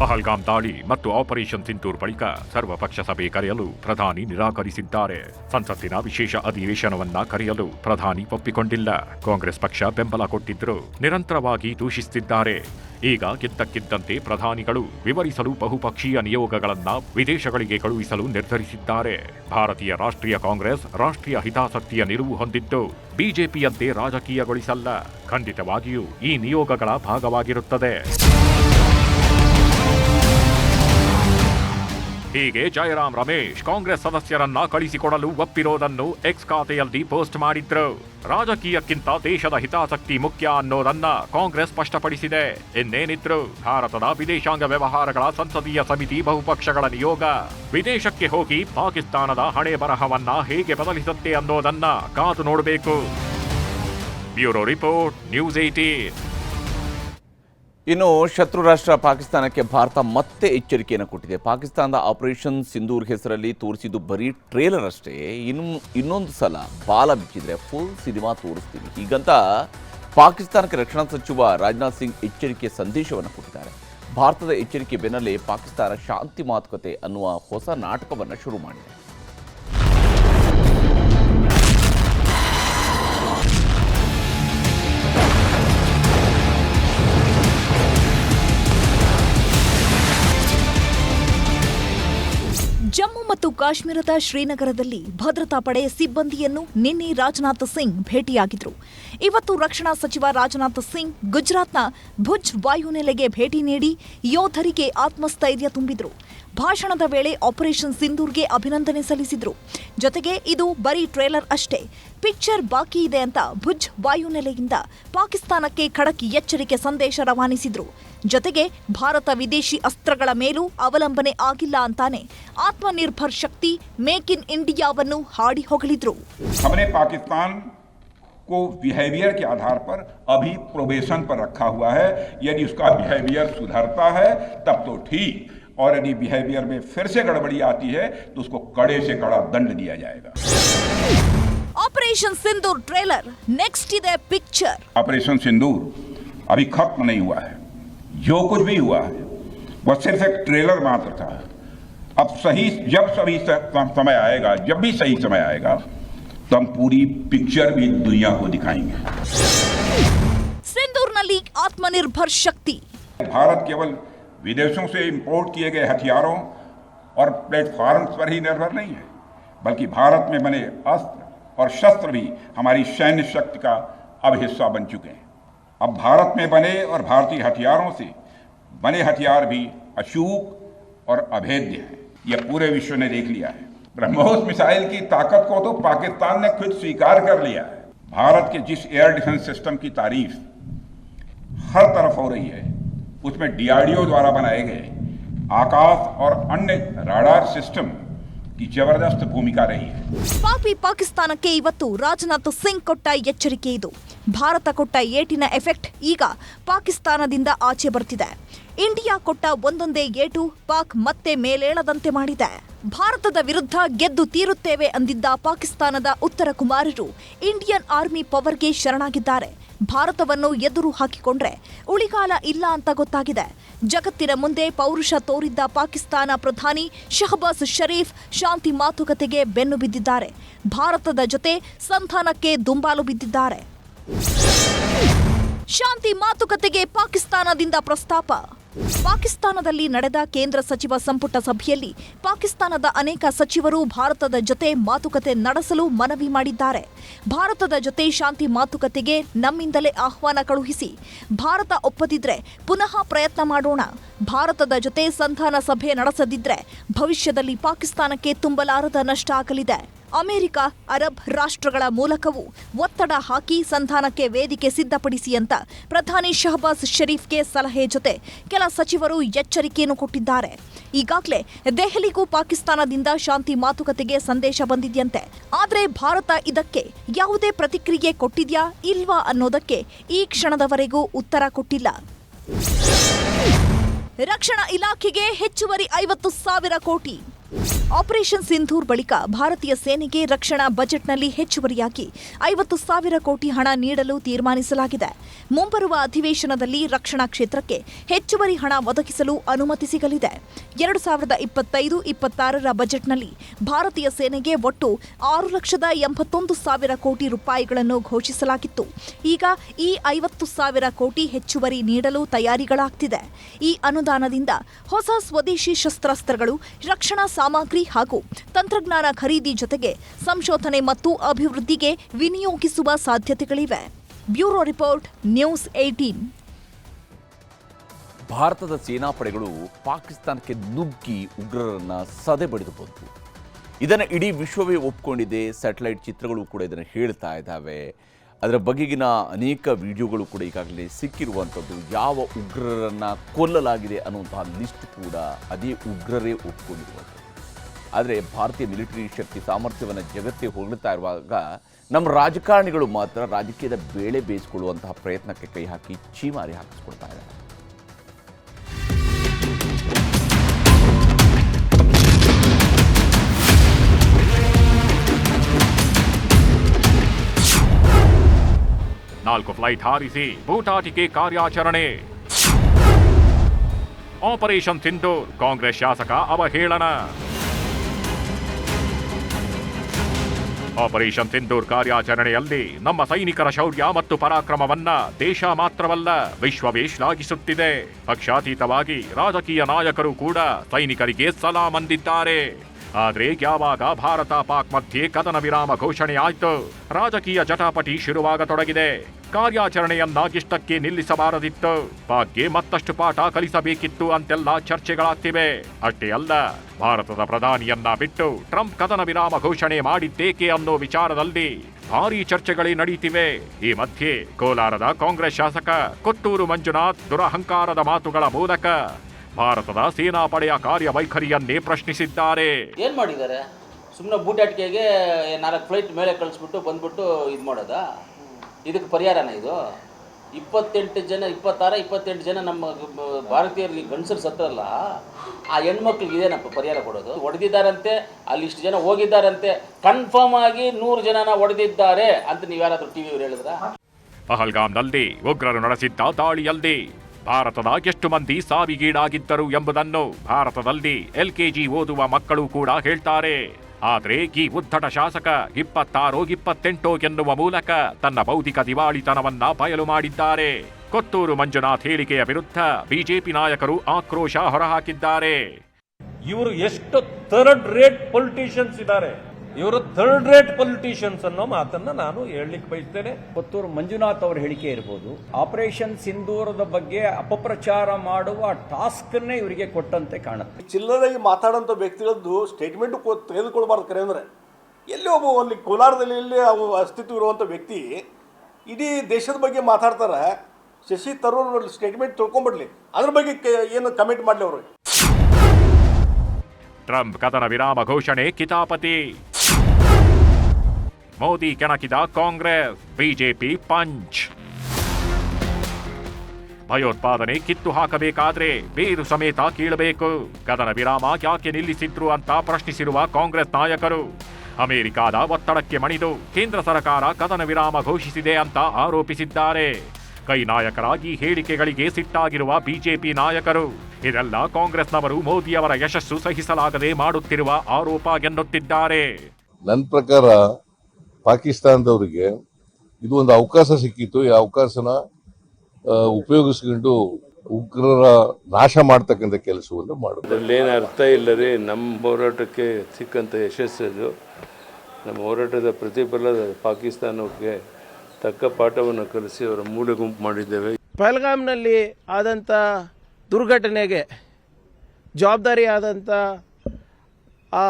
ಪಹಲ್ಗಾಮ್ ದಾಳಿ ಮತ್ತು ಆಪರೇಷನ್ ಸಿಂತೂರ್ ಬಳಿಕ ಸರ್ವಪಕ್ಷ ಸಭೆ ಕರೆಯಲು ಪ್ರಧಾನಿ ನಿರಾಕರಿಸಿದ್ದಾರೆ. ಸಂಸತ್ತಿನ ವಿಶೇಷ ಅಧಿವೇಶನವನ್ನ ಕರೆಯಲು ಪ್ರಧಾನಿ ಒಪ್ಪಿಕೊಂಡಿಲ್ಲ. ಕಾಂಗ್ರೆಸ್ ಪಕ್ಷ ಬೆಂಬಲ ಕೊಟ್ಟಿದ್ರು ನಿರಂತರವಾಗಿ ದೂಷಿಸುತ್ತಿದ್ದಾರೆ ಈಗ ಗೆದ್ದಕ್ಕಿದ್ದಂತೆ ಪ್ರಧಾನಿಗಳು ವಿವರಿಸಲು ಬಹುಪಕ್ಷೀಯ ನಿಯೋಗಗಳನ್ನ ವಿದೇಶಗಳಿಗೆ ಕಳುಹಿಸಲು ನಿರ್ಧರಿಸಿದ್ದಾರೆ. ಭಾರತೀಯ ರಾಷ್ಟ್ರೀಯ ಕಾಂಗ್ರೆಸ್ ರಾಷ್ಟ್ರೀಯ ಹಿತಾಸಕ್ತಿಯ ನಿಲುವು ಹೊಂದಿದ್ದು ಬಿಜೆಪಿಯಂತೆ ರಾಜಕೀಯಗೊಳಿಸಲ್ಲ. ಖಂಡಿತವಾಗಿಯೂ ಈ ನಿಯೋಗಗಳ ಭಾಗವಾಗಿರುತ್ತದೆ. ಹೀಗೆ ಜಯರಾಮ್ ರಮೇಶ್ ಕಾಂಗ್ರೆಸ್ ಸದಸ್ಯರನ್ನ ಕಳಿಸಿಕೊಡಲು ಒಪ್ಪಿರೋದನ್ನು ಎಕ್ಸ್ ಖಾತೆಯಲ್ಲಿ ಪೋಸ್ಟ್ ಮಾಡಿದ್ರು. ರಾಜಕೀಯಕ್ಕಿಂತ ದೇಶದ ಹಿತಾಸಕ್ತಿ ಮುಖ್ಯ ಅನ್ನೋದನ್ನ ಕಾಂಗ್ರೆಸ್ ಸ್ಪಷ್ಟಪಡಿಸಿದೆ. ಇನ್ನೇನಿದ್ರು? ಭಾರತದ ವಿದೇಶಾಂಗ ವ್ಯವಹಾರಗಳ ಸಂಸದೀಯ ಸಮಿತಿ ಬಹುಪಕ್ಷಗಳ ನಿಯೋಗ. ವಿದೇಶಕ್ಕೆ ಹೋಗಿ ಪಾಕಿಸ್ತಾನದ ಹಣೆ ಬರಹವನ್ನ ಹೇಗೆ ಬದಲಿಸುತ್ತೆ ಅನ್ನೋದನ್ನ ಕಾದು ನೋಡಬೇಕು. ಬ್ಯೂರೋ ರಿಪೋರ್ಟ್, ನ್ಯೂಸ್ ಏಟೀನ್ ಇನ್ನು ಶತ್ರು ರಾಷ್ಟ್ರ ಪಾಕಿಸ್ತಾನಕ್ಕೆ ಭಾರತ ಮತ್ತೆ ಎಚ್ಚರಿಕೆಯನ್ನು ಕೊಟ್ಟಿದೆ. ಪಾಕಿಸ್ತಾನದ ಆಪರೇಷನ್ ಸಿಂಧೂರ್ ಹೆಸರಲ್ಲಿ ತೋರಿಸಿದ್ದು ಬರೀ ಟ್ರೇಲರ್ ಅಷ್ಟೇ. ಇನ್ನು ಇನ್ನೊಂದು ಸಲ ಬಾಲ ಬಿಚ್ಚಿದ್ರೆ ಫುಲ್ ಸಿನಿಮಾ ತೋರಿಸ್ತೀವಿ ಹೀಗಂತ ಪಾಕಿಸ್ತಾನಕ್ಕೆ ರಕ್ಷಣಾ ಸಚಿವ ರಾಜನಾಥ್ ಸಿಂಗ್ ಎಚ್ಚರಿಕೆ ಸಂದೇಶವನ್ನು ಕೊಟ್ಟಿದ್ದಾರೆ. ಭಾರತದ ಎಚ್ಚರಿಕೆ ಬೆನ್ನಲ್ಲೇ ಪಾಕಿಸ್ತಾನ ಶಾಂತಿ ಮಾತುಕತೆ ಅನ್ನುವ ಹೊಸ ನಾಟಕವನ್ನು ಶುರು ಮಾಡಿದೆ. ಕಾಶ್ಮೀರದ ಶ್ರೀನಗರದಲ್ಲಿ ಭದ್ರತಾ ಪಡೆ ಸಿಬ್ಬಂದಿಯನ್ನು ನಿನ್ನೆ ರಾಜನಾಥ್ ಸಿಂಗ್ ಭೇಟಿಯಾಗಿದ್ರು. ಇವತ್ತು ರಕ್ಷಣಾ ಸಚಿವ ರಾಜನಾಥ್ ಸಿಂಗ್ ಗುಜರಾತ್ನ ಭುಜ್ ವಾಯುನೆಲೆಗೆ ಭೇಟಿ ನೀಡಿ ಯೋಧರಿಗೆ ಆತ್ಮಸ್ಥೈರ್ಯ ತುಂಬಿದ್ರು. ಭಾಷಣದ ವೇಳೆ ಆಪರೇಷನ್ ಸಿಂಧೂರ್ಗೆ ಅಭಿನಂದನೆ ಸಲ್ಲಿಸಿದ್ರು ಜೊತೆಗೆ ಇದು ಬರೀ ಟ್ರೇಲರ್ ಅಷ್ಟೇ ಪಿಕ್ಚರ್ ಬಾಕಿ ಇದೆ ಅಂತ ಭುಜ್ ವಾಯುನೆಲೆಯಿಂದ ಪಾಕಿಸ್ತಾನಕ್ಕೆ ಖಡಕ್ ಎಚ್ಚರಿಕೆ ಸಂದೇಶ ರವಾನಿಸಿದ್ರು ಜೊತೆಗೆ ಭಾರತ ವಿದೇಶಿ ಅಸ್ತ್ರಗಳ ಮೇಲೂ ಅವಲಂಬನೆ ಆಗಿಲ್ಲ ಅಂತಾನೆ ಆತ್ಮನಿರ್ಭರ್ ಶಕ್ತಿ ಮೇಕ್ ಇನ್ ಇಂಡಿಯಾವನ್ನು ಹಾಡಿ ಹೊಗಳಿದ್ರು हमने पाकिस्तान को बिहेवियर के आधार पर अभी प्रोबेशन पर रखा हुआ है यदि उसका बिहेवियर सुधरता है तब तो ठीक और यदि बिहेवियर में फिर से गड़बड़ी आती है तो उसको कड़े से कड़ा दंड दिया जाएगा। Operation Sindoor trailer next the picture operation Sindoor अभी खत्म नहीं हुआ है। जो कुछ भी हुआ है वह सिर्फ़ एक ट्रेलर मात्र था। अब सही जब सभी समय आएगा जब भी सही समय आएगा तो हम पूरी पिक्चर भी दुनिया को दिखाएँगे। सिंदूर नली आत्मनिर्भर शक्ति। भारत केवल विदेशों से इंपोर्ट किए गए हथियारों और प्लेटफॉर्म्स पर ही निर्भर नहीं है, बल्कि भारत में बने अस्त्र और शस्त्र भी हमारी सैन्य शक्ति का अब हिस्सा बन चुके हैं। अब भारत में बने और भारतीय हथियारों से बने हथियार भी अचूक और अभेद्य हैं। यह पूरे विश्व ने देख लिया है। ब्रह्मोस मिसाइल की ताकत को तो पाकिस्तान ने खुद स्वीकार कर लिया है। भारत के जिस एयर डिफेंस सिस्टम की तारीफ़ हर तरफ़ हो रही है उसमें डीआरडीओ द्वारा बनाए गए आकाश और अन्य राडार सिस्टम की जबरदस्त भूमिका रही है ಪಾಪಿ ಪಾಕಿಸ್ತಾನಕ್ಕೆ ಇವತ್ತು ರಾಜನಾಥ್ ಸಿಂಗ್ ಕೊಟ್ಟ ಎಚ್ಚರಿಕೆ ಇದು ಭಾರತ ಕೊಟ್ಟ ಏಟಿನ ಎಫೆಕ್ಟ್ ಈಗ ಪಾಕಿಸ್ತಾನದಿಂದ ಆಚೆ ಬರ್ತಿದೆ. ಇಂಡಿಯಾ ಕೊಟ್ಟ ಒಂದೊಂದೇ ಏಟು ಪಾಕ್ ಮತ್ತೆ ಮೇಲೇಳದಂತೆ ಮಾಡಿದೆ. ಭಾರತದ ವಿರುದ್ಧ ಗೆದ್ದು ತೀರುತ್ತೇವೆ ಅಂದಿದ್ದ ಪಾಕಿಸ್ತಾನದ ಉತ್ತರ ಕುಮಾರರು ಇಂಡಿಯನ್ ಆರ್ಮಿ ಪವರ್ಗೆ ಶರಣಾಗಿದ್ದಾರೆ. ಭಾರತವನ್ನು ಎದುರು ಹಾಕಿಕೊಂಡ್ರೆ ಉಳಿಗಾಲ ಇಲ್ಲ ಅಂತ ಗೊತ್ತಾಗಿದೆ. ಜಗತ್ತಿನ ಮುಂದೆ ಪೌರುಷ ತೋರಿದ್ದ ಪಾಕಿಸ್ತಾನ ಪ್ರಧಾನಿ ಶಹಬಾಜ್ ಷರೀಫ್ ಶಾಂತಿ ಮಾತುಕತೆಗೆ ಬೆನ್ನು ಬಿದ್ದಿದ್ದಾರೆ. ಭಾರತದ ಜೊತೆ ಸಂಧಾನಕ್ಕೆ ದುಂಬಾಲು ಬಿದ್ದಿದ್ದಾರೆ. ಶಾಂತಿ ಮಾತುಕತೆಗೆ ಪಾಕಿಸ್ತಾನದಿಂದ ಪ್ರಸ್ತಾಪ. ಪಾಕಿಸ್ತಾನದಲ್ಲಿ ನಡೆದ ಕೇಂದ್ರ ಸಚಿವ ಸಂಪುಟ ಸಭೆಯಲ್ಲಿ ಪಾಕಿಸ್ತಾನದ ಅನೇಕ ಸಚಿವರು ಭಾರತದ ಜೊತೆ ಮಾತುಕತೆ ನಡೆಸಲು ಮನವಿ ಮಾಡಿದ್ದಾರೆ. ಭಾರತದ ಜೊತೆ ಶಾಂತಿ ಮಾತುಕತೆಗೆ ನಮ್ಮಿಂದಲೇ ಆಹ್ವಾನ ಕಳುಹಿಸಿ. ಭಾರತ ಒಪ್ಪದಿದ್ರೆ ಪುನಃ ಪ್ರಯತ್ನ ಮಾಡೋಣ. ಭಾರತದ ಜೊತೆ ಸಂಧಾನ ಸಭೆ ನಡೆಸದಿದ್ರೆ ಭವಿಷ್ಯದಲ್ಲಿ ಪಾಕಿಸ್ತಾನಕ್ಕೆ ತುಂಬಲಾರದ ನಷ್ಟ ಆಗಲಿದೆ. ಅಮೆರಿಕ, ಅರಬ್ ರಾಷ್ಟ್ರಗಳ ಮೂಲಕವೂ ಒತ್ತಡ ಹಾಕಿ ಸಂಧಾನಕ್ಕೆ ವೇದಿಕೆ ಸಿದ್ಧಪಡಿಸಿ ಅಂತ ಪ್ರಧಾನಿ ಶಹಬಾಜ್ ಶರೀಫ್ಗೆ ಸಲಹೆ ಜೊತೆ ಸಚಿವರು ಎಚ್ಚರಿಕೆಯನ್ನು ಕೊಟ್ಟಿದ್ದಾರೆ. ಈಗಾಗಲೇ ದೆಹಲಿಗೂ ಪಾಕಿಸ್ತಾನದಿಂದ ಶಾಂತಿ ಮಾತುಕತೆಗೆ ಸಂದೇಶ ಬಂದಿದೆಯಂತೆ. ಆದರೆ ಭಾರತ ಇದಕ್ಕೆ ಯಾವುದೇ ಪ್ರತಿಕ್ರಿಯೆ ಕೊಟ್ಟಿದ್ಯಾ ಇಲ್ವಾ ಅನ್ನೋದಕ್ಕೆ ಈ ಕ್ಷಣದವರೆಗೂ ಉತ್ತರ ಕೊಟ್ಟಿಲ್ಲ. ರಕ್ಷಣಾ ಇಲಾಖೆಗೆ ಹೆಚ್ಚುವರಿ ಐವತ್ತು ಸಾವಿರ ಕೋಟಿ. ಆಪರೇಷನ್ ಸಿಂಧೂರ್ ಬಳಿಕ ಭಾರತೀಯ ಸೇನೆಗೆ ರಕ್ಷಣಾ ಬಜೆಟ್ನಲ್ಲಿ ಹೆಚ್ಚುವರಿಯಾಗಿ ಐವತ್ತು ಸಾವಿರ ಕೋಟಿ ಹಣ ನೀಡಲು ತೀರ್ಮಾನಿಸಲಾಗಿದೆ. ಮುಂಬರುವ ಅಧಿವೇಶನದಲ್ಲಿ ರಕ್ಷಣಾ ಕ್ಷೇತ್ರಕ್ಕೆ ಹೆಚ್ಚುವರಿ ಹಣ ಒದಗಿಸಲು ಅನುಮತಿ ಸಿಗಲಿದೆ. ಎರಡು ಸಾವಿರದ ಇಪ್ಪತ್ತೈದು ಇಪ್ಪತ್ತಾರರ ಬಜೆಟ್ನಲ್ಲಿ ಭಾರತೀಯ ಸೇನೆಗೆ ಒಟ್ಟು ಆರು ಲಕ್ಷದ ಎಂಬತ್ತೊಂದು ಸಾವಿರ ಕೋಟಿ ರೂಪಾಯಿಗಳನ್ನು ಘೋಷಿಸಲಾಗಿತ್ತು. ಈಗ ಈ ಐವತ್ತು ಸಾವಿರ ಕೋಟಿ ಹೆಚ್ಚುವರಿ ನೀಡಲು ತಯಾರಿಗಳಾಗ್ತಿದೆ. ಈ ಅನುದಾನದಿಂದ ಹೊಸ ಸ್ವದೇಶಿ ಶಸ್ತ್ರಾಸ್ತ್ರಗಳು, ರಕ್ಷಣಾ ಸಾಮಗ್ರಿ ಹಾಗೂ ತಂತ್ರಜ್ಞಾನ ಖರೀದಿ ಜೊತೆಗೆ ಸಂಶೋಧನೆ ಮತ್ತು ಅಭಿವೃದ್ಧಿಗೆ ವಿನಿಯೋಗಿಸುವ ಸಾಧ್ಯತೆಗಳಿವೆ. ಬ್ಯೂರೋ ರಿಪೋರ್ಟ್, ನ್ಯೂಸ್ ಏಟೀನ್ ಭಾರತದ ಸೇನಾಪಡೆಗಳು ಪಾಕಿಸ್ತಾನಕ್ಕೆ ನುಗ್ಗಿ ಉಗ್ರರನ್ನು ಸದೆ ಬಡಿದು ಇದನ್ನು ಇಡೀ ವಿಶ್ವವೇ ಒಪ್ಕೊಂಡಿದೆ. ಸ್ಯಾಟಲೈಟ್ ಚಿತ್ರಗಳು ಕೂಡ ಇದನ್ನು ಹೇಳ್ತಾ ಇದ್ದಾವೆ. ಅದರ ಬಗೆಗಿನ ಅನೇಕ ವಿಡಿಯೋಗಳು ಕೂಡ ಈಗಾಗಲೇ ಸಿಕ್ಕಿರುವಂಥದ್ದು. ಯಾವ ಉಗ್ರರನ್ನು ಕೊಲ್ಲಲಾಗಿದೆ ಅನ್ನುವಂತಹ ಲಿಸ್ಟ್ ಕೂಡ ಅದೇ ಉಗ್ರರೇ ಒಪ್ಕೊಂಡಿರುವಂಥದ್ದು. ಆದರೆ ಭಾರತೀಯ ಮಿಲಿಟರಿ ಶಕ್ತಿ ಸಾಮರ್ಥ್ಯವನ್ನು ಜಗತ್ತೇ ಹೊಗಳ್ತಾ ಇರುವಾಗ ನಮ್ಮ ರಾಜಕಾರಣಿಗಳು ಮಾತ್ರ ರಾಜಕೀಯದ ಬೇಳೆ ಬೇಯಿಸಿಕೊಳ್ಳುವಂತಹ ಪ್ರಯತ್ನಕ್ಕೆ ಕೈ ಹಾಕಿ ಚೀಮಾರಿ ಹಾಕಿಸ್ಕೊಳ್ತಾ ಇದ್ದಾರೆ. ನಾಲ್ಕು ಫ್ಲೈಟ್ ಹಾರಿಸಿ ಬೂಟಾಟಿಕೆ ಕಾರ್ಯಾಚರಣೆ. ಆಪರೇಷನ್ ಸಿಂಧೂರ್, ಕಾಂಗ್ರೆಸ್ ಶಾಸಕ ಅವಹೇಳನ. ಆಪರೇಷನ್ ಸಿಂಧೂರ್ ಕಾರ್ಯಾಚರಣೆಯಲ್ಲಿ ನಮ್ಮ ಸೈನಿಕರ ಶೌರ್ಯ ಮತ್ತು ಪರಾಕ್ರಮವನ್ನ ದೇಶ ಮಾತ್ರವಲ್ಲ ವಿಶ್ವವೇ ಶ್ಲಾಘಿಸುತ್ತಿದೆ ಪಕ್ಷಾತೀತವಾಗಿ ರಾಜಕೀಯ ನಾಯಕರು ಕೂಡ ಸೈನಿಕರಿಗೆ ಸಲಾಮ್ ಅಂದಿದ್ದಾರೆ. ಆದರೆ ಯಾವಾಗ ಭಾರತ ಪಾಕ್ ಮಧ್ಯೆ ಕದನ ವಿರಾಮ ಘೋಷಣೆ ಆಯ್ತು? ರಾಜಕೀಯ ಜಟಾಪಟಿ ಶುರುವಾಗತೊಡಗಿದೆ. ಕಾರ್ಯಾಚರಣೆಯನ್ನಾಗಿಷ್ಟಕ್ಕೆ ನಿಲ್ಲಿಸಬಾರದಿತ್ತು. ಪಾಕ್ಗೆ ಮತ್ತಷ್ಟು ಪಾಠ ಕಲಿಸಬೇಕಿತ್ತು ಅಂತೆಲ್ಲ ಚರ್ಚೆಗಳಾಗ್ತಿವೆ. ಅಷ್ಟೇ ಅಲ್ಲ, ಭಾರತದ ಪ್ರಧಾನಿಯನ್ನ ಬಿಟ್ಟು ಟ್ರಂಪ್ ಕದನ ವಿರಾಮ ಘೋಷಣೆ ಮಾಡಿದ್ದೇಕೆ ಅನ್ನೋ ವಿಚಾರದಲ್ಲಿ ಭಾರೀ ಚರ್ಚೆಗಳೇ ನಡೆಯುತ್ತಿವೆ ಈ ಮಧ್ಯೆ ಕೋಲಾರದ ಕಾಂಗ್ರೆಸ್ ಶಾಸಕ ಕೊಟ್ಟೂರು ಮಂಜುನಾಥ್ ದುರಹಂಕಾರದ ಮಾತುಗಳ ಮೂಲಕ ಭಾರತದ ಸೇನಾಪಡೆಯ ಕಾರ್ಯವೈಖರಿಯನ್ನೇ ಪ್ರಶ್ನಿಸಿದ್ದಾರೆ. ಏನ್ ಮಾಡಿದ್ದಾರೆ? ಸುಮ್ಮನೆ ಬೂಟಾಟಿಕೆಗೆ ನಾಲ್ಕು ಫ್ಲೈಟ್ ಮೇಲೆ ಕಳಿಸ್ಬಿಟ್ಟು ಬಂದ್ಬಿಟ್ಟು ಇದು ಮಾಡೋದಾ? ಇದಕ್ಕೆ ಪರಿಹಾರನ ಇದು? ಇಪ್ಪತ್ತೆಂಟು ಜನ, ಇಪ್ಪತ್ತಾರ, ಇಪ್ಪತ್ತೆಂಟು ಜನ ನಮ್ಮ ಭಾರತೀಯರಲ್ಲಿ ಗಂಡಸರು ಸತ್ತರಲ್ಲ ಆ ಹೆಣ್ಮಕ್ಳಿಗೆ ಇದೇನಪ್ಪ ಪರಿಹಾರ ಕೊಡೋದು? ಹೊಡೆದಿದ್ದಾರಂತೆ ಅಲ್ಲಿ ಇಷ್ಟು ಜನ ಹೋಗಿದ್ದಾರಂತೆ, ಕನ್ಫರ್ಮ್ ಆಗಿ ನೂರು ಜನನ ಹೊಡೆದಿದ್ದಾರೆ ಅಂತ ನೀವು ಯಾರಾದರೂ ಟಿ ವಿಯವ್ರು ಹೇಳಿದ್ರ? ಪಹಲ್ಗಾಮ್ನಲ್ಲಿ ಉಗ್ರರು ನಡೆಸಿದ್ದ ದಾಳಿಯಲ್ಲಿ ಭಾರತದ ಎಷ್ಟು ಮಂದಿ ಸಾವಿಗೀಡಾಗಿದ್ದರು ಎಂಬುದನ್ನು ಭಾರತದಲ್ಲಿ ಎಲ್ಕೆಜಿ ಓದುವ ಮಕ್ಕಳು ಕೂಡ ಹೇಳ್ತಾರೆ. ಆದ್ರೆ ಈ ಉದ್ದಟ ಶಾಸಕ ಇಪ್ಪತ್ತಾರೋ, ಇಪ್ಪತ್ತೆಂಟೋ ಎನ್ನುವ ಮೂಲಕ ತನ್ನ ಬೌದ್ಧಿಕ ದಿವಾಳಿತನವನ್ನ ಬಯಲು ಮಾಡಿದ್ದಾರೆ. ಕೊತ್ತೂರು ಮಂಜುನಾಥ್ ಹೇಳಿಕೆಯ ವಿರುದ್ಧ ಬಿಜೆಪಿ ನಾಯಕರು ಆಕ್ರೋಶ ಹೊರಹಾಕಿದ್ದಾರೆ. ಇವರು ಎಷ್ಟು ಥರ್ಡ್ ರೇಟ್ ಪೊಲಿಟಿಷಿಯನ್ಸ್ ಇದ್ದಾರೆ. ಇವರು ಥರ್ಡ್ ರೇಟ್ ಪೊಲಿಟಿಷಿಯನ್ಸ್ ಅನ್ನೋ ಮಾತನ್ನ ನಾನು ಹೇಳಲಿಕ್ಕೆ ಬಯಸ್ತೇನೆ. ಪುತ್ತೂರು ಮಂಜುನಾಥ್ ಅವರ ಹೇಳಿಕೆ ಇರ್ಬೋದು ಆಪರೇಷನ್ ಸಿಂಧೂರದ ಬಗ್ಗೆ ಅಪಪ್ರಚಾರ ಮಾಡುವ ಟಾಸ್ಕ್ ಟಾಸ್ಕನ್ನೇ ಇವರಿಗೆ ಕೊಟ್ಟಂತೆ ಕಾಣುತ್ತೆ. ಚಿಲ್ಲರೆ ಮಾತಾಡೋಂಥ ವ್ಯಕ್ತಿಗಳದ್ದು ಸ್ಟೇಟ್ಮೆಂಟ್ ತೆಗೆದುಕೊಳ್ಬಾರ್ದು ಕರೆ ಅಂದರೆ. ಎಲ್ಲಿ ಒಬ್ಬ ಅಲ್ಲಿ ಕೋಲಾರದಲ್ಲಿ ಎಲ್ಲಿ ಅವು ಅಸ್ತಿತ್ವ ಇರುವಂಥ ವ್ಯಕ್ತಿ ಇಡೀ ದೇಶದ ಬಗ್ಗೆ ಮಾತಾಡ್ತಾರೆ ಶಶಿ ತರೂರ್ ಸ್ಟೇಟ್ಮೆಂಟ್ ತಿಳ್ಕೊಂಬಿಡ್ಲಿ ಅದ್ರ ಬಗ್ಗೆ ಕೆ- ಏನು ಕಮೆಂಟ್ ಮಾಡಲಿ ಅವರು. ಟ್ರಂಪ್ ಕದನ ವಿರಾಮ ಘೋಷಣೆ ಕಿತಾಪತಿ. ಮೋದಿ ಕೆಣಕಿದ ಕಾಂಗ್ರೆಸ್ ಬಿಜೆಪಿ ಪಂಚ್ ಭಯೋತ್ಪಾದನೆ ಕಿತ್ತು ಹಾಕಬೇಕಾದ್ರೆ ಬೇರು ಸಮೇತ ಕೀಳಬೇಕು ಕದನ ವಿರಾಮ ಯಾಕೆ ನಿಲ್ಲಿಸಿದ್ರು ಅಂತ ಪ್ರಶ್ನಿಸಿರುವ ಕಾಂಗ್ರೆಸ್ ನಾಯಕರು ಅಮೆರಿಕಾದ ಒತ್ತಡಕ್ಕೆ ಮಣಿದು ಕೇಂದ್ರ ಸರ್ಕಾರ ಕದನ ವಿರಾಮ ಘೋಷಿಸಿದೆ ಅಂತ ಆರೋಪಿಸಿದ್ದಾರೆ ಕೈ ನಾಯಕರ ಈ ಹೇಳಿಕೆಗಳಿಗೆ ಸಿಟ್ಟಾಗಿರುವ ಬಿಜೆಪಿ ನಾಯಕರು ಇದೆಲ್ಲ ಕಾಂಗ್ರೆಸ್ನವರು ಮೋದಿಯವರ ಯಶಸ್ಸು ಸಹಿಸಲಾಗದೆ ಮಾಡುತ್ತಿರುವ ಆರೋಪ ಎನ್ನುತ್ತಿದ್ದಾರೆ ನನ್ನ ಪ್ರಕಾರ ಪಾಕಿಸ್ತಾನದವರಿಗೆ ಇದು ಒಂದು ಅವಕಾಶ ಸಿಕ್ಕಿತ್ತು. ಈ ಅವಕಾಶನ ಉಪಯೋಗಿಸ್ಕೊಂಡು ಉಗ್ರರ ನಾಶ ಮಾಡ್ತಕ್ಕಂಥ ಕೆಲಸವನ್ನು ಮಾಡಿದ್ರು ಅದರಲ್ಲೇನು ಅರ್ಥ ಇಲ್ಲ ರೀ ನಮ್ಮ ಹೋರಾಟಕ್ಕೆ ಸಿಕ್ಕಂಥ ಯಶಸ್ಸು ನಮ್ಮ ಹೋರಾಟದ ಪ್ರತಿಫಲ ಪಾಕಿಸ್ತಾನಕ್ಕೆ ತಕ್ಕ ಪಾಠವನ್ನು ಕಲಿಸಿ ಅವರ ಮೂಲೆ ಗುಂಪು ಮಾಡಿದ್ದೇವೆ. ಪಹಲ್ಗಾಮ್ನಲ್ಲಿ ಆದಂಥ ದುರ್ಘಟನೆಗೆ ಜವಾಬ್ದಾರಿ ಆದಂಥ ಆ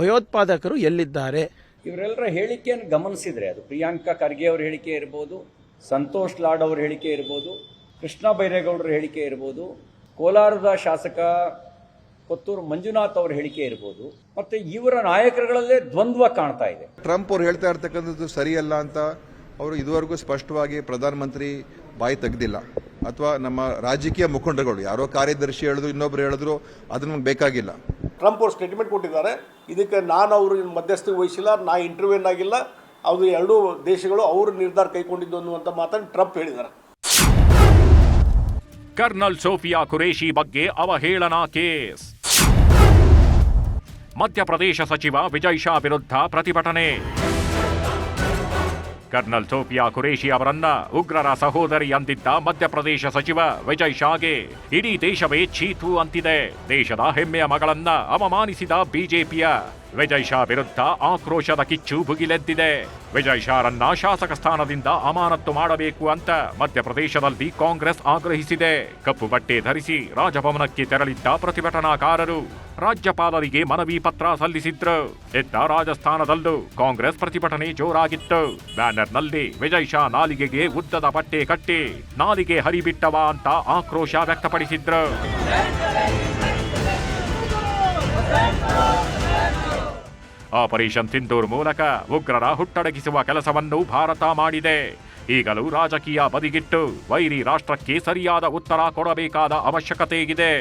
ಭಯೋತ್ಪಾದಕರು ಎಲ್ಲಿದ್ದಾರೆ? ಇವರೆಲ್ಲರ ಹೇಳಿಕೆಯನ್ನು ಗಮನಿಸಿದ್ರೆ ಅದು ಪ್ರಿಯಾಂಕಾ ಖರ್ಗೆ ಅವರ ಹೇಳಿಕೆ ಇರ್ಬೋದು, ಸಂತೋಷ್ ಲಾಡ್ ಅವ್ರ ಹೇಳಿಕೆ ಇರ್ಬೋದು, ಕೃಷ್ಣ ಬೈರೇಗೌಡರ ಹೇಳಿಕೆ ಇರ್ಬೋದು, ಕೋಲಾರದ ಶಾಸಕ ಕೊತ್ತೂರು ಮಂಜುನಾಥ್ ಅವರ ಹೇಳಿಕೆ ಇರ್ಬೋದು. ಮತ್ತೆ ಇವರ ನಾಯಕರುಗಳಲ್ಲೇ ದ್ವಂದ್ವ ಕಾಣ್ತಾ ಇದೆ. ಟ್ರಂಪ್ ಅವ್ರು ಹೇಳ್ತಾ ಇರ್ತಕ್ಕಂಥದ್ದು ಸರಿಯಲ್ಲ ಅಂತ ಅವರು ಇದುವರೆಗೂ ಸ್ಪಷ್ಟವಾಗಿ ಪ್ರಧಾನಮಂತ್ರಿ ಬಾಯಿ ತೆಗೆದಿಲ್ಲ. ಅಥವಾ ನಮ್ಮ ರಾಜಕೀಯ ಮುಖಂಡಗಳು ಯಾರೋ ಕಾರ್ಯದರ್ಶಿ ಹೇಳಿದ್ರು, ಇನ್ನೊಬ್ರು ಹೇಳಿದ್ರು ಅದು ನಮ್ಗೆ ಬೇಕಾಗಿಲ್ಲ. ಟ್ರಂಪ್ ಅವರು ಸ್ಟೇಟ್ಮೆಂಟ್ ಕೊಟ್ಟಿದ್ದಾರೆ. ಇದಕ್ಕೆ ನಾನು ಅವರು ಮಧ್ಯಸ್ಥಿಕೆ ವಹಿಸಿಲ್ಲ, ನಾ ಇಂಟರ್ವ್ಯೂನ್ ಆಗಿಲ್ಲ ಅದು ಎರಡೂ ದೇಶಗಳು ಅವರು ನಿರ್ಧಾರ ಕೈಗೊಂಡಿದ್ದು ಅನ್ನುವಂಥ ಮಾತನ್ನು ಟ್ರಂಪ್ ಹೇಳಿದ್ದಾರೆ. ಕರ್ನಲ್ ಸೋಫಿಯಾ ಖುರೇಶಿ ಬಗ್ಗೆ ಅವಹೇಳನ ಕೇಸ್. ಮಧ್ಯಪ್ರದೇಶ ಸಚಿವ ವಿಜಯ್ ಶಾ ವಿರುದ್ಧ ಪ್ರತಿಭಟನೆ. ಕರ್ನಲ್ ಸೋಫಿಯಾ ಖುರೇಶಿ ಅವರನ್ನ ಉಗ್ರರ ಸಹೋದರಿ ಅಂದಿದ್ದ ಮಧ್ಯಪ್ರದೇಶ ಸಚಿವ ವಿಜಯ್ ಶಾಗೆ, ಇಡೀ ದೇಶವೇ ಚೀತು ಅಂತಿದೆ. ದೇಶದ ಹೆಮ್ಮೆಯ ಮಗಳನ್ನ ಅವಮಾನಿಸಿದ ಬಿಜೆಪಿಯ ವಿಜಯ್ ಶಾ ವಿರುದ್ಧ ಆಕ್ರೋಶದ ಕಿಚ್ಚು ಭುಗಿಲೆದ್ದಿದೆ. ವಿಜಯ್ ಶಾರನ್ನ ಶಾಸಕ ಸ್ಥಾನದಿಂದ ಅಮಾನತ್ತು ಮಾಡಬೇಕು ಅಂತ ಮಧ್ಯಪ್ರದೇಶದಲ್ಲಿ ಕಾಂಗ್ರೆಸ್ ಆಗ್ರಹಿಸಿದೆ. ಕಪ್ಪು ಬಟ್ಟೆ ಧರಿಸಿ ರಾಜಭವನಕ್ಕೆ ತೆರಳಿದ್ದ ಪ್ರತಿಭಟನಾಕಾರರು ರಾಜ್ಯಪಾಲರಿಗೆ ಮನವಿ ಪತ್ರ ಸಲ್ಲಿಸಿದ್ರು. ಇತ್ತ ರಾಜಸ್ಥಾನದಲ್ಲೂ ಕಾಂಗ್ರೆಸ್ ಪ್ರತಿಭಟನೆ ಜೋರಾಗಿತ್ತು. ಬ್ಯಾನರ್ನಲ್ಲಿ ವಿಜಯ್ ಶಾ ನಾಲಿಗೆಗೆ ಉದ್ದದ ಬಟ್ಟೆ ಕಟ್ಟಿ, ನಾಲಿಗೆ ಹರಿಬಿಟ್ಟವ ಅಂತ ಆಕ್ರೋಶ ವ್ಯಕ್ತಪಡಿಸಿದ್ರು. ಆಪರೇಷನ್ ಸಿಂಧೂರ್ ಮೂಲಕ ಉಗ್ರರ ಹುಟ್ಟಡಗಿಸುವ ಕೆಲಸವನ್ನು ಭಾರತ ಮಾಡಿದೆ. ಈಗಲೂ ರಾಜಕೀಯ ಬದಿಗಿಟ್ಟು ವೈರಿ ರಾಷ್ಟ್ರಕ್ಕೆ ಸರಿಯಾದ ಉತ್ತರ ಕೊಡಬೇಕಾದ ಅವಶ್ಯಕತೆ ಇದೆ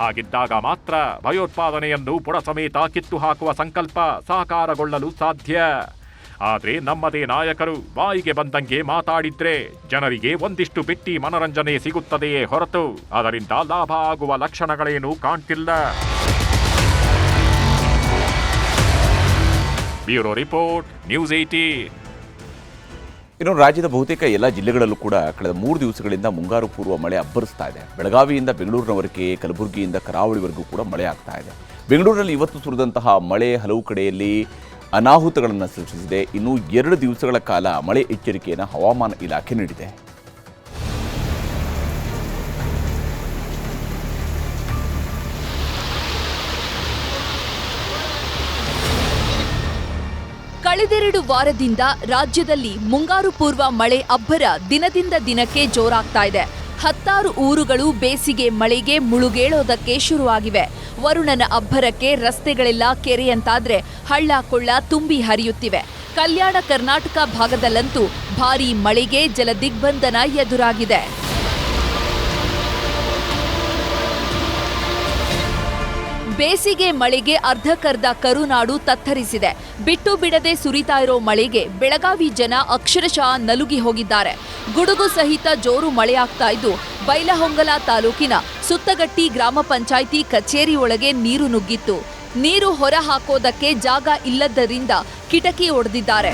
ಹಾಗಿದ್ದಾಗ ಮಾತ್ರ ಭಯೋತ್ಪಾದನೆಯನ್ನು ಬುಡ ಸಮೇತ ಕಿತ್ತು ಹಾಕುವ ಸಂಕಲ್ಪ ಸಾಕಾರಗೊಳ್ಳಲು ಸಾಧ್ಯ. ಆದರೆ ನಮ್ಮದೇ ನಾಯಕರು ಬಾಯಿಗೆ ಬಂದಂಗೆ ಮಾತಾಡಿದ್ರೆ ಜನರಿಗೆ ಒಂದಿಷ್ಟು ಬಿಟ್ಟಿ ಮನರಂಜನೆ ಸಿಗುತ್ತದೆಯೇ ಹೊರತು ಅದರಿಂದ ಲಾಭ ಆಗುವ ಲಕ್ಷಣಗಳೇನೂ ಕಾಣ್ತಿಲ್ಲ. ಬ್ಯೂರೋ ರಿಪೋರ್ಟ್, ನ್ಯೂಸ್ ಏಟೀನ್ ಇನ್ನು ರಾಜ್ಯದ ಬಹುತೇಕ ಎಲ್ಲ ಜಿಲ್ಲೆಗಳಲ್ಲೂ ಕೂಡ ಕಳೆದ ಮೂರು ದಿವಸಗಳಿಂದ ಮುಂಗಾರು ಪೂರ್ವ ಮಳೆ ಅಬ್ಬರಿಸ್ತಾ ಇದೆ. ಬೆಳಗಾವಿಯಿಂದ ಬೆಂಗಳೂರಿನವರೆಗೆ, ಕಲಬುರಗಿಯಿಂದ ಕರಾವಳಿವರೆಗೂ ಕೂಡ ಮಳೆ ಆಗ್ತಾ ಇದೆ. ಬೆಂಗಳೂರಿನಲ್ಲಿ ಇವತ್ತು ಸುರಿದಂತಹ ಮಳೆ ಹಲವು ಕಡೆಯಲ್ಲಿ ಅನಾಹುತಗಳನ್ನು ಸೃಷ್ಟಿಸಿದೆ. ಇನ್ನು ಎರಡು ದಿವಸಗಳ ಕಾಲ ಮಳೆ ಎಚ್ಚರಿಕೆಯನ್ನು ಹವಾಮಾನ ಇಲಾಖೆ ನೀಡಿದೆ. ಕಳೆದೆರಡು ವಾರದಿಂದ ರಾಜ್ಯದಲ್ಲಿ ಮುಂಗಾರು ಪೂರ್ವ ಮಳೆ ಅಬ್ಬರ ದಿನದಿಂದ ದಿನಕ್ಕೆ ಜೋರಾಗ್ತಾ ಇದೆ. ಹತ್ತಾರು ಊರುಗಳು ಬೇಸಿಗೆ ಮಳೆಗೆ ಮುಳುಗೇಳೋದಕ್ಕೆ ಶುರುವಾಗಿವೆ. ವರುಣನ ಅಬ್ಬರಕ್ಕೆ ರಸ್ತೆಗಳೆಲ್ಲ ಕೆರೆಯಂತಾದ್ರೆ ಹಳ್ಳ ಕೊಳ್ಳ ತುಂಬಿ ಹರಿಯುತ್ತಿವೆ. ಕಲ್ಯಾಣ ಕರ್ನಾಟಕ ಭಾಗದಲ್ಲಂತೂ ಭಾರೀ ಮಳೆಗೆ ಜಲದಿಗ್ಬಂಧನ ಎದುರಾಗಿದೆ. ಬೇಸಿಗೆ ಮಳೆಗೆ ಅರ್ಧಕ್ಕರ್ಧ ಕರುನಾಡು ತತ್ತರಿಸಿದೆ. ಬಿಟ್ಟು ಬಿಡದೆ ಸುರಿತಾ ಇರೋ ಮಳೆಗೆ ಬೆಳಗಾವಿ ಜನ ಅಕ್ಷರಶಃ ನಲುಗಿ ಹೋಗಿದ್ದಾರೆ. ಗುಡುಗು ಸಹಿತ ಜೋರು ಮಳೆಯಾಗ್ತಾ ಇದ್ದು, ಬೈಲಹೊಂಗಲ ತಾಲೂಕಿನ ಸುತ್ತಗಟ್ಟಿ ಗ್ರಾಮ ಪಂಚಾಯಿತಿ ಕಚೇರಿಯೊಳಗೆ ನೀರು ನುಗ್ಗಿತ್ತು. ನೀರು ಹೊರ ಹಾಕೋದಕ್ಕೆ ಜಾಗ ಇಲ್ಲದ್ದರಿಂದ ಕಿಟಕಿ ಒಡೆದಿದ್ದಾರೆ.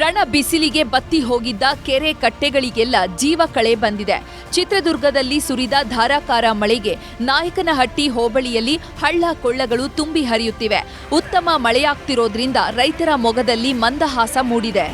ರಣ ಬಿಸಿಲಿಗೆ ಬತ್ತಿ ಹೋಗಿದ್ದ ಕೆರೆ ಕಟ್ಟೆಗಳಿಗೆಲ್ಲ ಜೀವ ಕಳೆ ಬಂದಿದೆ. ಚಿತ್ರದುರ್ಗದಲ್ಲಿ ಸುರಿದ ಧಾರಾಕಾರ ಮಳೆಗೆ ನಾಯಕನಹಟ್ಟಿ ಹೋಬಳಿಯಲ್ಲಿ ಹಳ್ಳ ಕೊಳ್ಳಗಳು ತುಂಬಿ ಹರಿಯುತ್ತಿವೆ. ಉತ್ತಮ ಮಳೆಯಾಗ್ತಿರೋದ್ರಿಂದ ರೈತರ ಮೊಗದಲ್ಲಿ ಮಂದಹಾಸ ಮೂಡಿದೆ.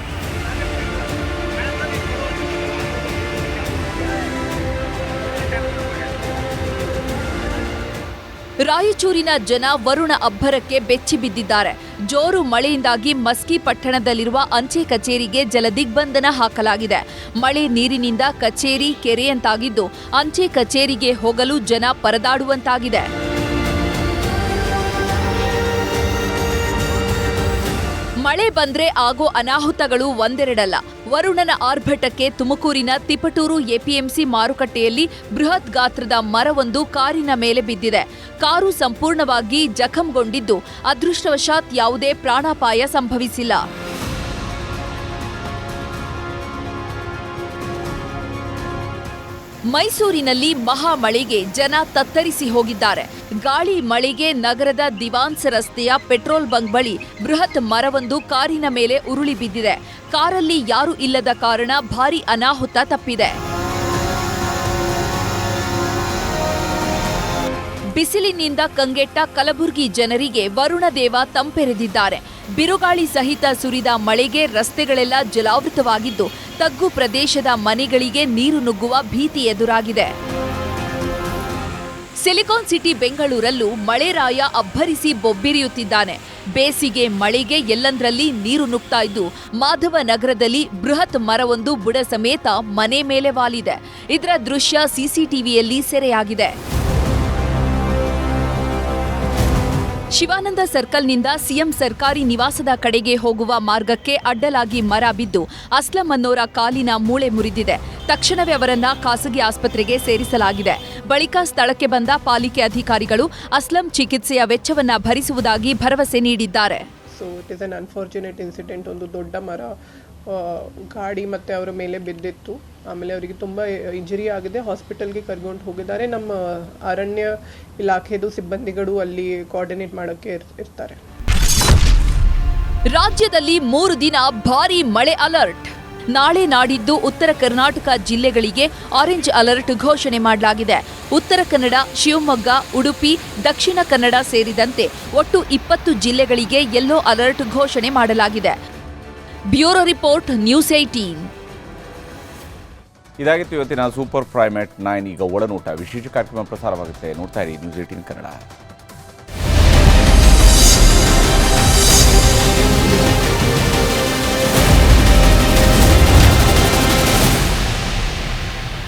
ರಾಯಚೂರಿನ ಜನ ವರುಣ ಅಬ್ಬರಕ್ಕೆ ಬೆಚ್ಚಿ ಬಿದ್ದಿದ್ದಾರೆ ಜೋರು ಮಳೆಯಿಂದಾಗಿ ಮಸ್ಕಿ ಪಟ್ಟಣದಲ್ಲಿರುವ ಅಂಚೆ ಕಚೇರಿಗೆ ಜಲದಿಗ್ಬಂಧನ ಹಾಕಲಾಗಿದೆ. ಮಳೆ ನೀರಿನಿಂದ ಕಚೇರಿ ಕೆರೆಯಂತಾಗಿದ್ದು, ಅಂಚೆ ಕಚೇರಿಗೆ ಹೋಗಲು ಜನ ಪರದಾಡುವಂತಾಗಿದೆ. ಮಳೆ ಬಂದ್ರೆ ಆಗೋ ಅನಾಹುತಗಳು ಒಂದೆರಡಲ್ಲ. ವರುಣನ ಆರ್ಭಟಕ್ಕೆ ತುಮಕೂರಿನ ತಿಪಟೂರು ಎಪಿಎಂಸಿ ಮಾರುಕಟ್ಟೆಯಲ್ಲಿ ಬೃಹತ್ ಗಾತ್ರದ ಮರವೊಂದು ಕಾರಿನ ಮೇಲೆ ಬಿದ್ದಿದೆ. ಕಾರು ಸಂಪೂರ್ಣವಾಗಿ ಜಖಂಗೊಂಡಿದ್ದು, ಅದೃಷ್ಟವಶಾತ್ ಯಾವುದೇ ಪ್ರಾಣಾಪಾಯ ಸಂಭವಿಸಿಲ್ಲ. ಮೈಸೂರಿನಲ್ಲಿ ಮಹಾ ಮಳೆಗೆ ಜನ ತತ್ತರಿಸಿ ಹೋಗಿದ್ದಾರೆ. ಗಾಳಿ ಮಳೆಗೆ ನಗರದ ದಿವಾನ್ಸ್ ರಸ್ತೆಯ ಪೆಟ್ರೋಲ್ ಬಂಕ್ ಬಳಿ ಬೃಹತ್ ಮರವೊಂದು ಕಾರಿನ ಮೇಲೆ ಉರುಳಿ ಬಿದ್ದಿದೆ. ಕಾರಲ್ಲಿ ಯಾರೂ ಇಲ್ಲದ ಕಾರಣ ಭಾರಿ ಅನಾಹುತ ತಪ್ಪಿದೆ. ಬಿಸಿಲಿನಿಂದ ಕಂಗೆಟ್ಟ ಕಲಬುರಗಿ ಜನರಿಗೆ ವರುಣದೇವ ತಂಪೆರೆದಿದ್ದಾರೆ. ಬಿರುಗಾಳಿ ಸಹಿತ ಸುರಿದ ಮಳೆಗೆ ರಸ್ತೆಗಳೆಲ್ಲ ಜಲಾವೃತವಾಗಿದ್ದು, ತಗ್ಗು ಪ್ರದೇಶದ ಮನೆಗಳಿಗೆ ನೀರು ನುಗ್ಗುವ ಭೀತಿ ಎದುರಾಗಿದೆ. ಸಿಲಿಕಾನ್ ಸಿಟಿ ಬೆಂಗಳೂರಲ್ಲೂ ಮಳೆರಾಯ ಅಬ್ಬರಿಸಿ ಬೊಬ್ಬಿರಿಯುತ್ತಿದ್ದಾನೆ. ಬೇಸಿಗೆ ಮಳೆಗೆ ಎಲ್ಲಂದ್ರಲ್ಲಿ ನೀರು ನುಗ್ತಾ ಇದ್ದು ಮಾಧವ ನಗರದಲ್ಲಿ ಬೃಹತ್ ಮರವೊಂದು ಬುಡ ಸಮೇತ ಮನೆ ಮೇಲೆ ವಾಲಿದೆ. ಇದರ ದೃಶ್ಯ ಸಿಸಿಟಿವಿಯಲ್ಲಿ ಸೆರೆಯಾಗಿದೆ. ಶಿವಾನಂದ ಸರ್ಕಲ್ನಿಂದ ಸಿಎಂ ಸರ್ಕಾರಿ ನಿವಾಸದ ಕಡೆಗೆ ಹೋಗುವ ಮಾರ್ಗಕ್ಕೆ ಅಡ್ಡಲಾಗಿ ಮರ ಬಿದ್ದು ಅಸ್ಲಂ ಅನ್ನೋರ ಕಾಲಿನ ಮೂಳೆ ಮುರಿದಿದೆ. ತಕ್ಷಣವೇ ಅವರನ್ನ ಖಾಸಗಿ ಆಸ್ಪತ್ರೆಗೆ ಸೇರಿಸಲಾಗಿದೆ. ಬಳಿಕ ಸ್ಥಳಕ್ಕೆ ಬಂದ ಪಾಲಿಕೆ ಅಧಿಕಾರಿಗಳು ಅಸ್ಲಂ ಚಿಕಿತ್ಸೆಯ ವೆಚ್ಚವನ್ನ ಭರಿಸುವುದಾಗಿ ಭರವಸೆ ನೀಡಿದ್ದಾರೆ. ಸೊ ಇಟ್ ಅನ್ಫಾರ್ಚುನೇಟ್ ಇನ್ಸಿಡೆಂಟ್ ಒಂದು ದೊಡ್ಡ ಮರ ಗಾಡಿ ಮತ್ತೆ ಅವರ ಮೇಲೆ ಬಿದ್ದಿತ್ತು. ಆಮೇಲೆ ಅವರಿಗೆ ತುಂಬ ಇಂಜುರಿ ಆಗಿದೆ. ಹಾಸ್ಪಿಟಲ್ಗೆ ಕರ್ಕೊಂಡು ಹೋಗಿದ್ದಾರೆ. ನಮ್ಮ ಅರಣ್ಯ ಇಲಾಖೆದು ಸಿಬ್ಬಂದಿಗಳು ಅಲ್ಲಿ ಕೋಆರ್ಡಿನೇಟ್ ಮಾಡೋಕ್ಕೆ ಇರ್- ಇರ್ತಾರೆ. ರಾಜ್ಯದಲ್ಲಿ ಮೂರು ದಿನ ಭಾರಿ ಮಳೆ ಅಲರ್ಟ್ ನಾಳೆ ನಾಡಿದ್ದು ಉತ್ತರ ಕರ್ನಾಟಕ ಜಿಲ್ಲೆಗಳಿಗೆ ಆರೆಂಜ್ ಅಲರ್ಟ್ ಘೋಷಣೆ ಮಾಡಲಾಗಿದೆ. ಉತ್ತರ ಕನ್ನಡ, ಶಿವಮೊಗ್ಗ, ಉಡುಪಿ, ದಕ್ಷಿಣ ಕನ್ನಡ ಸೇರಿದಂತೆ ಒಟ್ಟು ಇಪ್ಪತ್ತು ಜಿಲ್ಲೆಗಳಿಗೆ ಯೆಲ್ಲೋ ಅಲರ್ಟ್ ಘೋಷಣೆ ಮಾಡಲಾಗಿದೆ. ಬ್ಯೂರೋ ರಿಪೋರ್ಟ್, ನ್ಯೂಸ್ ಏಟೀನ್ ಇದಾಗಿತ್ತು ಇವತ್ತಿನ ಸೂಪರ್ ಪ್ರೈಮೇಟ್ ನೈನ್. ಈಗ ಒಳನೋಟ. ವಿಶೇಷ ಕಾರ್ಯಕ್ರಮ ಪ್ರಸಾರವಾಗುತ್ತೆ. ನೋಡ್ತಾ ಇರಿ. News eighteen Kannada.